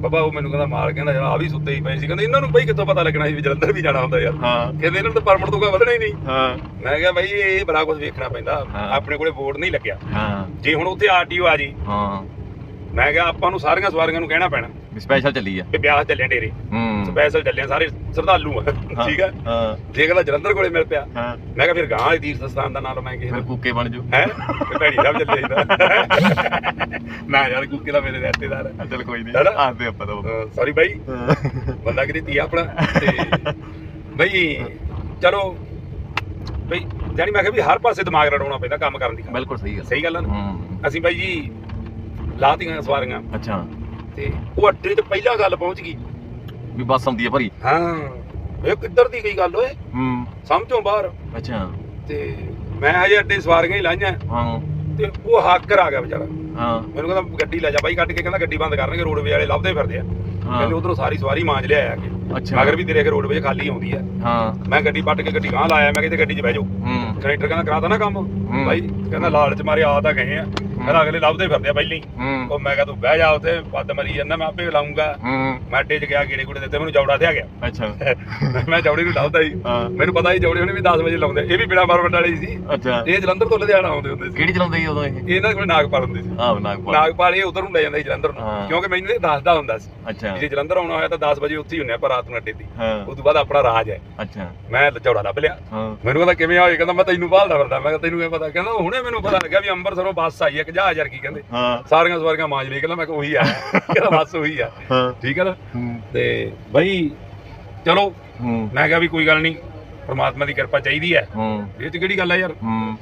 ਬਾਬਾ ਉਹ ਮੈਨੂੰ ਕਹਿੰਦਾ ਮਾਰ ਕਹਿੰਦਾ ਯਾਰ ਆ ਵੀ ਸੁੱਤੇ ਹੀ ਪਏ ਸੀ। ਕਹਿੰਦਾ ਇਹਨਾਂ ਨੂੰ ਬਈ ਕਿੱਥੋਂ ਪਤਾ ਲੱਗਣਾ ਸੀ ਵੀ ਜਲੰਧਰ ਵੀ ਜਾਣਾ ਹੁੰਦਾ ਯਾਰ। ਹਾਂ। ਕਹਿੰਦੇ ਇਹਨਾਂ ਨੂੰ ਤਾਂ ਪਰਮਿਟ ਤੋਂ ਕੋਈ ਵਧਣਾ ਹੀ ਨਹੀਂ। ਹਾਂ। ਮੈਂ ਕਿਹਾ ਬਾਈ ਇਹ ਬੜਾ ਕੁਝ ਵੇਖਣਾ ਪੈਂਦਾ। ਆਪਣੇ ਕੋਲੇ ਬੋਰਡ ਨਹੀਂ ਲੱਗਿਆ। ਹਾਂ। ਜੇ ਹੁਣ ਉੱਥੇ ਆਰਟੀਓ ਆ ਜੀ। ਹਾਂ। ਮੈਂ ਕਿਹਾ ਆਪਾਂ ਨੂੰ ਸਾਰੀਆਂ ਸਵਾਰੀਆਂ ਨੂੰ ਕਹਿਣਾ ਪੈਣਾ। ਵੀ ਸਪੈਸ਼ਲ ਚੱਲੀ ਆ। ਵੀ ਵਿਆਹ ਚੱਲੇ ਡੇਰੇ। ਹੂੰ। ਸਪੈਸ਼ਲ ਚੱਲੇ ਆ, ਸਾਰੇ ਸ਼ਰਧਾਲੂ ਆ। ਹਾਂ, ਠੀਕ ਹੈ ਹਾਂ। ਜੇ ਕਹਿੰਦਾ ਜਲੰਧਰ ਕੋਲੇ ਮਿਲ ਪਿਆ। ਹਾਂ। ਮੈਂ ਕਿਹਾ ਫਿਰ ਗਾਂ ਵਾਲੇ ਤੀਰਥ ਸਥਾਨ ਦਾ ਨਾਮ ਮੈਂ ਕਿਸੇ ਫਿਰ ਦਾ ਕੂਕੇ ਬਣ ਜੂ ਹੈ? ਭੈੜੀ ਸਾਹਿਬ ਚੱਲੇ ਜਾਂਦਾ ਨਾ ਯਾਰ ਕੁੱਕੇ ਦਾ ਮੇਰੇ ਰਿਸ਼ਤੇਦਾਰ ਹੈ ਚੱਲ ਕੋਈ ਨਹੀਂ ਹੈਨਾ? ਆਂਦੇ ਆਪਾਂ ਤਾਂ ਸੌਰੀ ਬਾਈ। ਬੰਦਾ ਕਿਤੇ ਧੀ ਆਪਣਾ ਤੇ ਬਈ ਚਲੋ ਬਈ ਜਾਨੀ ਮੈਂ ਕਿਹਾ ਵੀ ਹਰ ਪਾਸੇ ਦਿਮਾਗ ਰੜਾਉਣਾ ਪੈਂਦਾ ਕੰਮ ਕਰਨ ਦੀ ਬਿਲਕੁਲ ਸਹੀ ਗੱਲ। ਸਹੀ ਗੱਲ ਆ ਨਾ? ਹੂੰ। ਅਸੀਂ ਬਾਈ ਜੀ ਲਾਤੀਆਂ ਸਵਾਰੀਆਂ। ਅੱਛਾ। ਤੇ ਉਹ ਅੱਡੇ ਤੇ ਪਹਿਲਾਂ ਗੱਲ ਪਹੁੰਚ ਗਈ। ਵੀ ਬੱਸ ਆਉਂਦੀ ਹੈ ਭਰੀ। ਹਾਂ। ਇਹ ਕਿੱਧਰ ਦੀ ਗਈ ਗੱਲ ਓਏ? ਹੂੰ। ਸਮਝੋਂ ਬਾਹਰ। ਅੱਛਾ। ਤੇ ਮੈਂ ਹਜੇ ਅੱਡੇ ਸਵਾਰੀਆਂ ਹੀ ਲਾਈਆਂ। ਹਾਂ। ਤੇ ਉਹ ਹਾਕਰ ਆ ਗਿਆ ਵਿਚਾਰਾ। ਹਾਂ। ਮੈਨੂੰ ਕਹਿੰਦਾ ਗੱਡੀ ਲੈ ਜਾ ਬਾਈ ਕੱਢ ਕੇ ਕਹਿੰਦਾ ਗੱਡੀ ਬੰਦ ਕਰਨਗੇ ਰੋਡਵੇ ਵਾਲੇ ਲੱਭਦੇ ਫਿਰਦੇ ਆ। ਕਹਿੰਦੇ ਉਧਰੋਂ ਸਾਰੀ ਸਵਾਰੀ ਮਾਂਜ ਲਿਆ ਆ ਕੇ। ਅੱਛਾ। ਮਗਰ ਵੀ ਤੇਰੇ ਕੇ ਰੋਡਵੇ ਖਾਲੀ ਆਉਂਦੀ ਆ। ਹਾਂ। ਮੈਂ ਗੱਡੀ ਪੱਟ ਕੇ ਗੱਡੀ ਗਾਂ ਲਾਇਆ ਮੈਂ ਕਿਤੇ ਗੱਡੀ 'ਚ ਬਹਿ ਜਾਓ। ਹੂੰ। ਕਨੈਕਟਰ ਕਹਿੰਦਾ ਕਰਾਤਾ ਨਾ ਕੰਮ। ਬਾਈ ਕਹਿੰਦਾ ਲਾਲਚ ਮਾਰੇ ਆ ਤਾਂ ਗਏ ਆ। ਕਹਿੰਦਾ ਅਗਲੇ ਲੱਭਦੇ ਫਿਰਦੇ ਆ ਪਹਿਲਾਂ ਹੀ। ਹੂੰ। ਉਹ ਮੈਂ ਕਿਹਾ ਤੂੰ ਬਹਿ ਜਾ ਉੱਥੇ ਵੱਧ ਮਰੀ ਜਾਂਦਾ ਮੈਂ ਆਪੇ ਲਾਉਂਗਾ। ਹੂੰ। ਮੈਂ ਅੱਡੇ 'ਚ ਗਿਆ ਗੇੜੇ ਗੁੜੇ ਦਿੱਤੇ ਮੈਨੂੰ ਜੌੜਾ ਤੇ ਆ ਗਿਆ। ਅੱਛਾ। ਮੈਂ ਜੌੜੀ ਨੂੰ ਲਾਉਂਦਾ ਸੀ ਹਾਂ। ਮੈਨੂੰ ਪਤਾ ਸੀ ਜੌੜੇ ਉਹਨੇ ਵੀ 10 ਵਜੇ ਲਾਉਂਦੇ ਇਹ ਵੀ ਬਿਨਾ ਮਾਰਵੰਡ ਵਾਲੇ ਹੀ ਸੀ। ਅੱਛਾ। ਇਹ ਜਲੰਧਰ ਤੋਂ ਲੁਧਿਆਣਾ ਆਉਂਦੇ ਹੁੰਦੇ ਸੀ। ਕਿਹੜੀ ਚਲਾਉਂਦੇ ਸੀ ਉਦੋਂ ਇਹ? ਇਹਨਾਂ ਕੋਲ ਨਾਗਪਾਲ ਹੁੰਦੇ ਸੀ। ਆਹ ਨਾਗਪੁਰ ਨਾਗਪਾਲ ਇਹ ਉਧਰ ਨੂੰ ਲੈ ਜਾਂਦਾ ਸੀ ਜਲੰਧਰ ਨੂੰ। ਹਾਂ। ਕਿਉਂਕਿ ਮੈਨੂੰ ਇਹ ਦੱਸਦਾ ਹੁੰਦਾ ਸੀ। ਅੱਛਾ। ਜੇ ਜਲੰਧਰ ਆਉਣਾ ਹੋਇਆ ਤਾਂ 10 ਵਜੇ ਉੱਥੇ ਹੀ ਹੁੰਨੇ ਆਪਾਂ ਰਾਤ ਨੂੰ ਅੱਡੇ ਹਾਂ। ਉਸ ਤੋਂ ਬਾਅਦ ਆਪਣਾ ਰਾਜ ਹੈ। ਅੱਛਾ। ਮੈਂ ਚੌੜਾ ਲੱਭ ਲਿਆ। ਹਾਂ। ਮੈਨੂੰ ਕਹਿੰਦਾ ਕਿਵੇਂ ਆਏ ਕਹਿੰਦਾ ਮੈਂ ਤੈਨੂੰ ਭਾਲਦਾ ਫਿਰਦਾ। ਮੈਂ ਕਿਹਾ ਤੈਨੂੰ ਕਿਵੇਂ ਪਤਾ? ਕਹਿੰਦਾ ਹੁਣੇ ਮੈਨੂੰ ਪਤਾ ਲੱਗਿਆ ਵੀ ਅੰਮ੍ਰਿਤਸਰੋਂ ਬੱਸ ਆਈ ਹੈ ਕਿ ਜਹਾਜ਼ ਕੀ ਕਹਿੰਦੇ? ਹਾਂ। ਸਾਰੀਆਂ ਸਵਾਰੀਆਂ ਮਾਂਜ ਲਈ ਕਹਿੰਦਾ ਮੈਂ ਕਿਹਾ ਉਹੀ ਆ। ਕਹਿੰਦਾ ਬੱਸ ਉਹੀ ਆ। ਠੀਕ ਹੈ ਨਾ? ਤੇ ਬਈ ਚਲੋ ਮੈਂ ਕਿਹਾ ਵੀ ਕੋਈ ਗੱਲ ਨਹੀਂ ਪ੍ਰਮਾਤਮਾ ਦੀ ਕਿਰਪਾ ਚਾਹੀਦੀ ਹੈ। ਇਹ ਚ ਕਿਹੜੀ ਗੱਲ ਹੈ ਯਾਰ? ਹੂੰ।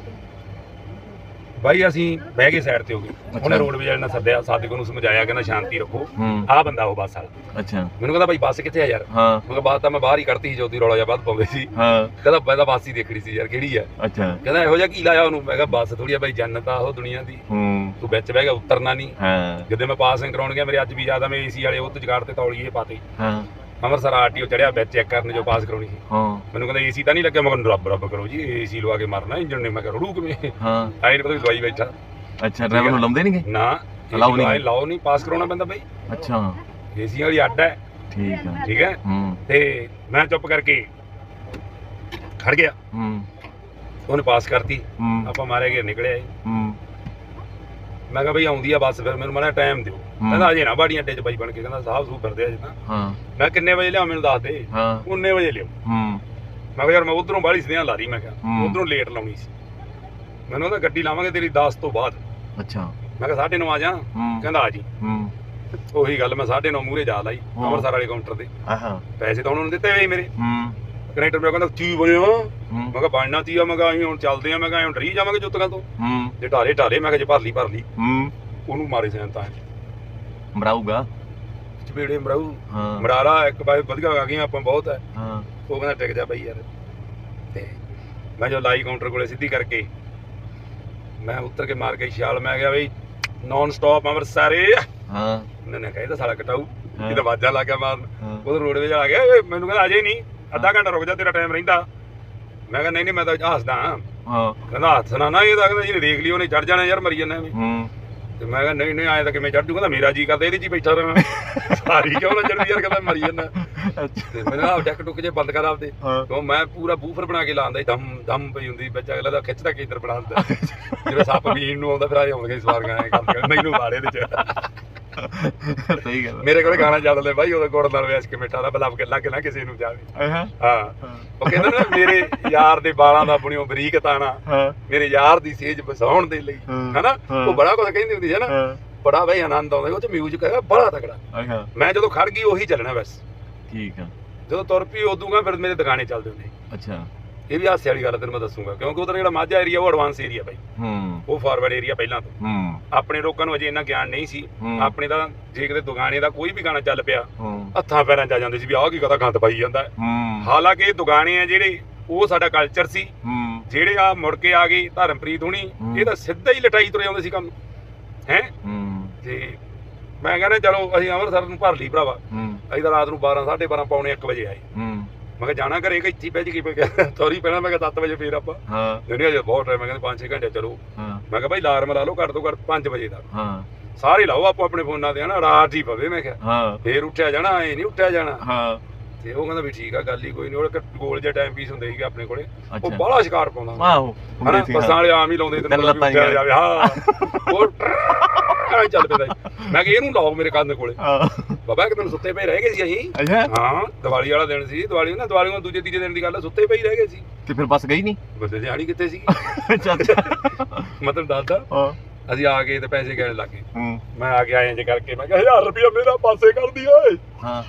ਬਾਈ ਅਸੀਂ ਬਹਿ ਕੇ ਸਾਈਡ ਤੇ ਹੋ ਗਏ। ਉਹਨੇ ਰੋਡ ਵਾਲੇ ਨੇ ਸੱਦਿਆ ਸਾਦਿਕ ਨੂੰ ਸਮਝਾਇਆ ਕਹਿੰਦਾ ਸ਼ਾਂਤੀ ਰੱਖੋ। ਆਹ ਬੰਦਾ ਉਹ ਬੱਸ ਵਾਲਾ। ਅੱਛਾ। ਮੈਨੂੰ ਕਹਿੰਦਾ ਬਾਈ ਬੱਸ ਕਿੱਥੇ ਆ ਯਾਰ? ਹਾਂ। ਮੈਂ ਕਿਹਾ ਬਾਤ ਤਾਂ ਮੈਂ ਬਾਹਰ ਹੀ ਕੱਢਤੀ ਸੀ ਜੋਤੀ ਰੌਲਾ ਜਿਹਾ ਵੱਧ ਪਾਉਂਦੇ ਸੀ। ਹਾਂ। ਕਹਿੰਦਾ ਮੈਂ ਤਾਂ ਬੱਸ ਹੀ ਦੇਖਣੀ ਸੀ ਯਾਰ ਕਿਹੜੀ ਆ? ਅੱਛਾ। ਕਹਿੰਦਾ ਇਹੋ ਜਿਹਾ ਕੀ ਲਾਇਆ ਉਹਨੂੰ? ਮੈਂ ਕਿਹਾ ਬੱਸ ਥੋੜੀ ਆ ਬਾਈ ਜੰਨਤ ਆ ਉਹ ਦੁਨੀਆ ਦੀ। ਹੂੰ। ਤੂੰ ਵਿੱਚ ਬਹਿ ਗਿਆ ਉਤਰਨਾ ਨਹੀਂ। ਹਾਂ। ਜਦੋਂ ਮੈਂ ਪਾਸਿੰਗ ਕਰਾਉਣ ਗਿਆ ਮੇਰੇ ਅੱਜ ਵੀ ਯਾਦ ਆ ਮੈਂ ਏਸੀ ਵਾਲੇ ਉਹ ਤੋਂ ਜਗਾੜ ਤੇ ਤੌਲੀਏ ਪਾਤੇ। ਹਾਂ। ਅੰਮ੍ਰਿਤਸਰ ਆਰਟੀਓ ਚੜਿਆ ਵਿੱਚ ਚੈੱਕ ਕਰਨ ਜੋ ਪਾਸ ਕਰਾਉਣੀ ਸੀ। ਹਾਂ। ਮੈਨੂੰ ਕਹਿੰਦਾ ਏਸੀ ਤਾਂ ਨਹੀਂ ਲੱਗਿਆ। ਮੈਂ ਕਿਹਾ ਰੱਬ ਰੱਬ ਕਰੋ ਜੀ ਏਸੀ ਲਵਾ ਕੇ ਮਰਨਾ ਇੰਜਣ ਨੇ। ਮੈਂ ਕਿਹਾ ਰੜੂ ਕਿਵੇਂ? ਹਾਂ। ਆਈ ਨਹੀਂ ਪਤਾ ਵੀ ਦਵਾਈ ਬੈਠਾ ਅੱਛਾ ਡਰਾਈਵਰ ਨੂੰ ਲਾਉਂਦੇ ਨਹੀਂਗੇ? ਨਾ Allow ਨਹੀਂ। ਲਾਓ ਨਹੀਂ ਪਾਸ ਕਰਾਉਣਾ ਪੈਂਦਾ ਬਾਈ। ਅੱਛਾ। ਏਸੀ ਵਾਲੀ ਅੱਡ ਹੈ। ਠੀਕ ਆ। ਠੀਕ ਹੈ? ਹੂੰ। ਤੇ ਮੈਂ ਚੁੱਪ ਕਰਕੇ ਖੜ ਗਿਆ। ਹੂੰ। ਉਹਨੇ ਪਾਸ ਕਰਤੀ। ਹੂੰ। ਆਪਾਂ ਮਾਰੇ ਗਏ ਨਿਕਲੇ ਆਏ। ਹੂੰ। ਮੈਂ ਕਿਹਾ ਬਈ ਆਉਂਦੀ ਆ ਬੱਸ ਫਿਰ ਮੈਨੂੰ ਮਾੜਾ ਟਾਈਮ ਦਿਓ। ਕਹਿੰਦਾ ਅਜੇ ਨਾ ਬਾੜੀਆਂ ਅੱਡੇ 'ਚ ਬਾਈ ਬਣ ਕੇ ਕਹਿੰਦਾ ਸਾਹਿਬ ਸੂ ਫਿਰਦੇ ਆ ਜਿੱਦਾਂ ਹਾਂ। ਮੈਂ ਕਿੰਨੇ ਵਜੇ ਲਿਆ ਮੈਨੂੰ ਦੱਸ ਦੇ। ਹਾਂ। ਉਨੇ ਵਜੇ ਲਿਓ ਹੂੰ। ਮੈਂ ਕਿਹਾ ਯਾਰ ਮੈਂ ਉਧਰੋਂ ਬਾਹਲੀ ਸਨੇਹਾ ਲਾ ਰਹੀ ਮੈਂ ਕਿਹਾ। ਉਧਰੋਂ ਲੇਟ ਲਾਉਣੀ ਸੀ। ਮੈਨੂੰ ਕਹਿੰਦਾ ਗੱਡੀ ਲਾਵਾਂਗੇ ਤੇਰੀ 10 ਤੋਂ ਬਾਅਦ। ਅੱਛਾ। ਮੈਂ ਕਿਹਾ 9:30 ਆ ਜਾ। ਕਹਿੰਦਾ ਆ ਜੀ। ਹੂੰ। ਉਹੀ ਗੱਲ ਮੈਂ 9:30 ਮੂਰੇ ਜਾ ਲਾਈ। ਅੰਮ੍ਰਿਤਸਰ ਵਾਲੇ ਕਾਊਂਟਰ ਤੇ। ਆਹਾਂ। ਪੈਸੇ ਤਾਂ ਉਹਨਾਂ ਨੂੰ ਦਿੱਤੇ ਸੀ ਮੇਰੇ। ਹੂੰ। ਕਨੈਕਟਰ ਮੇਰੇ ਕਹਿੰਦਾ ਕੀ ਬਣਿਆ? ਮੈਂ ਕਿਹਾ ਬਣਨਾ ਤੀ ਆ? ਮੈਂ ਕਿਹਾ ਅਸੀਂ ਹੁਣ ਚੱਲਦੇ ਆ। ਮੈਂ ਕਿਹਾ ਹੁਣ ਡਰੀ ਜਾਵਾਂਗੇ ਜੁੱਤਕਾਂ ਤੋਂ। ਹੂੰ। ਜੇ ਢਾਲੇ ਢਾਲੇ ਮੈਂ ਕਿਹਾ ਜੇ ਭਰ ਲਈ ਭਰ ਲਈ ਹੂੰ। ਉਹਨੂੰ ਮਾਰੇ ਸੈਨ ਤਾਂ। ਮਰਾਊਗਾ। ਚਪੇੜੇ ਮਰਾਊ। ਹਾਂ। ਮਰਾਲਾ ਇੱਕ ਵਾਰ ਵਧੀਆ ਆ ਗਈਆਂ ਆਪਾਂ ਬਹੁਤ। ਹੈ। ਹਾਂ ਉਹ ਕਹਿੰਦਾ ਟਿਕ ਜਾ ਬਈ ਯਾਰ। ਤੇ ਮੈਂ ਜੋ ਲਾਈ ਕਾਊਂਟਰ ਕੋਲੇ ਸਿੱਧੀ ਕਰਕੇ ਮੈਂ ਉੱਤਰ ਕੇ ਮਾਰ ਕੇ ਛਾਲ ਮੈਂ ਗਿਆ ਬਈ ਨਾਨ ਸਟਾਪ ਅੰਮ੍ਰਿਤਸਰੇ। ਹਾਂ। ਉਹਨੇ ਨੇ ਕਹਿੰਦਾ ਸਾਲਾ ਕਟਾਊ। ਤਾਂ ਵਾਜਾਂ ਲੱਗ ਮਾਰਨ। ਉਧਰ ਰੋਡਵੇਜ ਆ ਗਿਆ ਮੈਨੂੰ ਕਹਿੰਦਾ ਅਜੇ ਨਹੀਂ। ਅੱਧਾ ਘੰਟਾ ਰੁਕ ਜਾ ਤੇਰਾ ਟਾਈਮ ਰਹਿੰਦਾ। ਮੈਂ ਕਿਹਾ ਨਹੀਂ ਨਹੀਂ ਮੈਂ ਤਾਂ ਹੱਸਦਾ ਹਾਂ। ਹਾਂ। ਕਹਿੰਦਾ ਹੱਸਣਾ ਨਾ ਇਹ ਤਾਂ ਕਹਿੰਦਾ ਜਿਹਨੇ ਦੇਖ ਲਈ ਉਹਨੇ ਚੜ ਜਾਣਾ ਯਾਰ ਮਰੀ ਜਾਂਦਾ ਐਵੇਂ ਹੂੰ। ਤੇ ਮੈਂ ਕਿਹਾ ਨਹੀਂ ਨਹੀਂ ਆਏ ਤਾਂ ਕਿਵੇਂ ਚੜ ਜੂ? ਕਹਿੰਦਾ ਮੇਰਾ ਜੀ ਕਰਦਾ ਇਹਦੇ 'ਚ ਹੀ ਬੈਠਾ ਰਹਾਂ। ਸਾਰੀ ਕਿਉਂ ਨਾ ਚੜਦੀ ਯਾਰ ਕਹਿੰਦਾ ਮਰੀ ਅੱਛਾ। ਤੇ ਮੈਨੂੰ ਆ ਡੈਕ ਟੁੱਕ ਜੇ ਬੰਦ ਕਰ ਆਪਦੇ। ਕਿਉਂ ਮੈਂ ਪੂਰਾ ਬੂਫਰ ਬਣਾ ਕੇ ਲਾਉਂਦਾ ਦਮ ਦਮ ਪਈ ਹੁੰਦੀ ਬੱਚਾ ਅਗਲਾ ਦਾ ਖਿੱਚਦਾ ਕੇਂਦਰ ਬਣਾ ਦਿੰਦਾ। ਜਿਵੇਂ ਸੱਪ ਵੀਣ ਨੂੰ ਆਉਂਦਾ ਫਿਰ ਆਏ ਆਉਂਦੇ ਸਵਾਰੀਆਂ ਕਰਦੇ ਮੈਨੂੰ ਬਾੜੇ ਇਹਦੇ ਚ। ਸਹੀ ਗੱਲ ਮੇਰੇ ਕੋਲ ਗਾਣਾ ਚੱਲਦਾ ਬਾਈ ਉਹਦਾ ਗੁੜ ਨਾਲ ਵੇਸ ਕੇ ਮਿੱਠਾ ਦਾ ਬਲਬ ਕੇ ਲੱਗ ਨਾ ਕਿਸੇ ਨੂੰ ਜਾਵੇ। ਹੈ। ਉਹ ਕਹਿੰਦਾ ਨਾ ਮੇਰੇ ਯਾਰ ਦੇ ਬਾਲਾਂ ਦਾ ਬਣਿਓ ਬਰੀਕ ਤਾਣਾ। ਮੇਰੇ ਯਾਰ ਦੀ ਸੇਜ ਵਸਾਉਣ ਦੇ ਲਈ। ਹਨਾ। ਉਹ ਬੜਾ ਕੁਝ ਕਹਿੰਦੀ ਹੁੰਦੀ ਹੈ ਨਾ। ਬੜਾ ਬਈ ਆਨੰਦ ਆਉਂਦਾ ਉਹ ਚ ਮਿਊਜ਼ਿਕ ਹੈਗਾ ਬੜਾ ਤਕੜਾ। ਮੈਂ ਜਦੋਂ ਖੜ ਗਈ ਉਹੀ ਚੱਲਣਾ ਬਸ। ਠੀਕ ਆ। ਜਦੋਂ ਤੁਰ ਪਈ ਉਦੋਂ ਫਿਰ ਮੇਰੇ ਦੁਕਾਨੇ ਚੱਲਦੇ ਹੁੰਦੇ ਅੱਛਾ। ਇਹ ਵੀ ਹਾਸੇ ਵਾਲੀ ਗੱਲ ਤੈਨੂੰ ਮੈਂ ਦੱਸੂਗਾ। ਕਿਉਂਕਿ ਉਧਰ ਜਿਹੜਾ ਮਾਝਾ ਏਰੀਆ ਉਹ ਐਡਵਾਂਸ ਏਰੀਆ ਬਾਈ। ਹੂੰ। ਉਹ ਫਾਰਵਰਡ ਏਰੀਆ ਪਹਿਲਾਂ ਤੋਂ। ਹੂੰ। ਆਪਣੇ ਲੋਕਾਂ ਨੂੰ ਅਜੇ ਇੰਨਾ ਗਿਆਨ ਨਹੀਂ ਸੀ। ਆਪਣੇ ਤਾਂ ਜੇ ਕਿਤੇ ਦੁਕਾਨੇ ਦਾ ਕੋਈ ਵੀ ਗਾਣਾ ਚੱਲ ਪਿਆ ਹੱਥਾਂ ਪੈਰਾਂ 'ਚ ਆ ਜਾਂਦੇ ਸੀ ਵੀ ਆਹ ਕੀ ਕਦਾ ਗੰਦ ਪਾਈ ਜਾਂਦਾ। ਹਾਲਾਂਕਿ ਇਹ ਦੁਕਾਨੇ ਆ ਜਿਹੜੇ ਉਹ ਸਾਡਾ ਕਲਚਰ ਸੀ। ਹੂੰ। ਜਿਹੜੇ ਆ ਮੁੜ ਕੇ ਆ ਗਈ ਧਰਮਪ੍ਰੀਤ ਹੁਣੀ। ਇਹ ਤਾਂ ਸਿੱਧਾ ਹੀ ਲਟਾਈ ਤੁਰੇ ਆਉਂਦੇ ਸੀ ਕੰਮ। ਹੈ? ਤੇ ਮੈਂ ਕਹਿੰਦਾ ਚਲੋ ਅਸੀਂ ਅੰਮ੍ਰਿਤਸਰ ਨੂੰ ਭਰ ਲਈ ਭਰਾਵਾ। ਅਸੀਂ ਤਾਂ ਰਾਤ ਨੂੰ 12 12:30 ਪੌਣੇ 1 ਵਜੇ ਆਏ। ਮੈਂ ਕਿਹਾ ਜਾਣਾ ਘਰੇ ਕਿ ਇੱਥੇ ਹੀ ਬਹਿ ਜੀ ਪੈ ਗਿਆ ਸੌਰੀ ਪਹਿਲਾਂ ਮੈਂ ਕਿਹਾ 7 ਵਜੇ ਫੇਰ ਆਪਾਂ। ਹਾਂ। ਨਹੀਂ ਅਜੇ ਬਹੁਤ ਟਾਈਮ ਮੈਂ ਕਹਿੰਦਾ 5-6 ਘੰਟੇ ਚਲੋ। ਹਾਂ। ਮੈਂ ਕਿਹਾ ਭਾਈ ਅਲਾਰਮ ਲਾ ਲਓ ਘੱਟ ਤੋਂ ਘੱਟ 5 ਵਜੇ ਦਾ। ਹਾਂ। ਸਾਰੇ ਲਾਓ ਆਪੋ ਆਪਣੇ ਫੋਨਾਂ ਤੇ ਹਨਾ ਰਾਤ ਹੀ ਪਵੇ ਮੈਂ ਕਿਹਾ। ਹਾਂ। ਫੇਰ ਉੱਠਿਆ ਜਾਣਾ ਐ ਨਹੀਂ ਉੱਠਿਆ ਜਾਣਾ। ਹਾਂ। ਤੇ ਉਹ ਕਹਿੰਦਾ ਵੀ ਠੀਕ ਆ ਗੱਲ ਹੀ ਕੋਈ ਨਹੀਂ ਉਹ ਗੋਲ ਜਿਹਾ ਟਾਈਮ ਪੀਸ ਹੁੰਦੇ ਸੀਗੇ ਆਪਣੇ ਕੋਲੇ। ਉਹ ਬਾਹਲਾ ਸ਼ਿਕਾਰ ਪਾਉਂਦਾ ਆਹੋ ਹਨਾ ਬੱਸਾਂ ਵਾਲੇ ਆਮ ਹੀ ਲਾਉਂਦੇ ਹੀ ਜਾਵੇ। ਹਾਂ। ਉਹ ਐਂ ਚੱਲ ਪੈਂਦਾ ਸੀ। ਮੈਂ ਕਿਹਾ ਇਹਨੂੰ ਲਾਓ ਮੇਰੇ ਕੰਨ ਕੋਲੇ। ਹਾਂ। ਬਾਬਾ ਇੱਕ ਦਿਨ ਸੁੱਤੇ ਪਏ ਰਹਿ ਗਏ ਸੀ ਅਸੀਂ। ਅੱਛਾ। ਹਾਂ ਦੀਵਾਲੀ ਵਾਲਾ ਦਿਨ ਸੀ। ਦੀਵਾਲੀ ਨਾ ਦੀਵਾਲੀ ਨੂੰ ਦੂਜੇ ਤੀਜੇ ਦਿਨ ਦੀ ਗੱਲ ਆ ਸੁੱਤੇ ਹੀ ਰਹਿ ਗਏ ਸੀ। ਤੇ ਫਿਰ ਬੱਸ ਗਈ ਨਹੀਂ ਬੰਦੇ ਦਿਹਾੜੀ ਕਿੱਥੇ ਸੀ ਅੱਛਾ ਮਤਲਬ ਦੱਸਦਾ। ਹਾਂ। ਅਸੀਂ ਆ ਗਏ ਤੇ ਪੈਸੇ ਕਹਿਣ ਲੱਗੇ ਹੂੰ। ਮੈਂ ਆ ਕੇ ਆਏ ਜੇ ਕਰਕੇ ਮੈਂ ਕਿਹਾ 1000 ਰੁਪਇਆ ਮੇਰਾ ਪਾਸੇ ਕਰ ਦੀ ਓਏ। ਹਾਂ।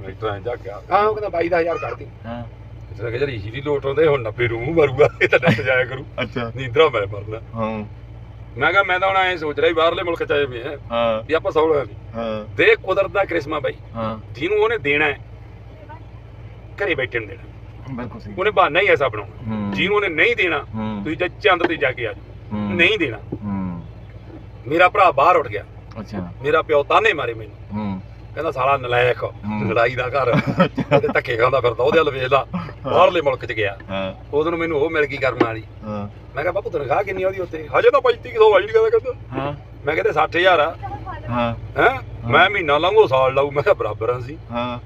ਮੈਂ ਤਾਂ ਜਾ ਗਿਆ। ਹਾਂ ਉਹ ਕਹਿੰਦਾ ਬਾਈ ਦਾ 1000 ਕਰ ਦੀ। ਹਾਂ। ਇਸ ਨੇ ਕਿਹਾ ਯਾਰ ਇਹੀ ਦੀ ਲੋਟ ਆਉਂਦੇ ਹੁਣ 90 ਰੂ ਮਰੂਗਾ ਇਹ ਤਾਂ ਡੱਟ ਜਾਇਆ ਕਰੂ। ਅੱਛਾ। ਨੀਂਦਰਾ ਮੈਂ ਮਰਨਾ। ਹਾਂ। ਮੈਂ ਕਿਹਾ ਮੈਂ ਤਾਂ ਹੁਣ ਐਂ ਸੋਚ ਰਿਹਾ ਵੀ ਬਾਹਰਲੇ ਮੁਲਕ ਚ ਆਏ ਵੀ ਹੈ ਹਾਂ। ਵੀ ਆਪਾਂ ਨਹੀਂ ਹਾਂ। ਦੇਖ ਕੁਦਰਤ ਦਾ ਕ੍ਰਿਸ਼ਮਾ ਬਾਈ। ਹਾਂ। ਜਿਹਨੂੰ ਉਹਨੇ ਦੇਣਾ ਹੈ ਘਰੇ ਬੈਠਣ ਦੇਣਾ। ਬਿਲਕੁਲ ਸਹੀ। ਉਹਨੇ ਬਹਾਨਾ ਹੀ ਐਸਾ ਬਣਾਉਣਾ। ਜਿਹਨੂੰ ਉਹਨੇ ਨਹੀਂ ਦੇਣਾ ਤੁਸੀਂ ਜਦ ਚੰਦ ਤੇ ਜਾ ਕੇ ਆ। ਨਹੀਂ ਦੇਣਾ। ਮੇਰਾ ਭਰਾ ਬਾਹਰ ਉੱਠ ਗਿਆ। ਅੱਛਾ। ਮੇਰਾ ਪਿਓ ਤਾਨੇ ਮਾਰੇ ਮੈਨੂੰ। ਹੂੰ। ਕਹਿੰਦਾ ਸਾਲਾ ਨਲਾਇਕ। ਲੜਾਈ ਦਾ ਘਰ। ਉਹਦੇ ਧੱਕੇ ਖਾਂਦਾ ਫਿਰਦਾ ਉਹਦੇ ਵੱਲ ਵੇਖ ਲਾ। ਬਾਹਰਲੇ ਮੁਲਕ ਚ ਗਿਆ। ਉਦੋਂ ਮੈਨੂੰ ਉਹ ਮਿਲ ਗਈ ਕਰਨ ਵਾਲੀ। ਮੈਂ ਕਿਹਾ ਬਾਪੂ ਤਨਖਾਹ ਕਿੰਨੀ ਆ ਉਹਦੀ ਉੱਤੇ ਹਜੇ ਤਾਂ 3500 ਆਈ ਨਹੀਂ ਕਹਿੰਦਾ ਕਹਿੰਦਾ। ਹਾਂ। ਮੈਂ ਕਹਿੰਦੇ 60000 ਆ। ਹਾਂ। ਹੈ? ਮੈਂ ਮਹੀਨਾ ਲਾਂਘੋ ਸਾਲ ਲਾਊ। ਮੈਂ ਕਿਹਾ ਬਰਾਬਰ ਆ ਸੀ ਹਾਂ।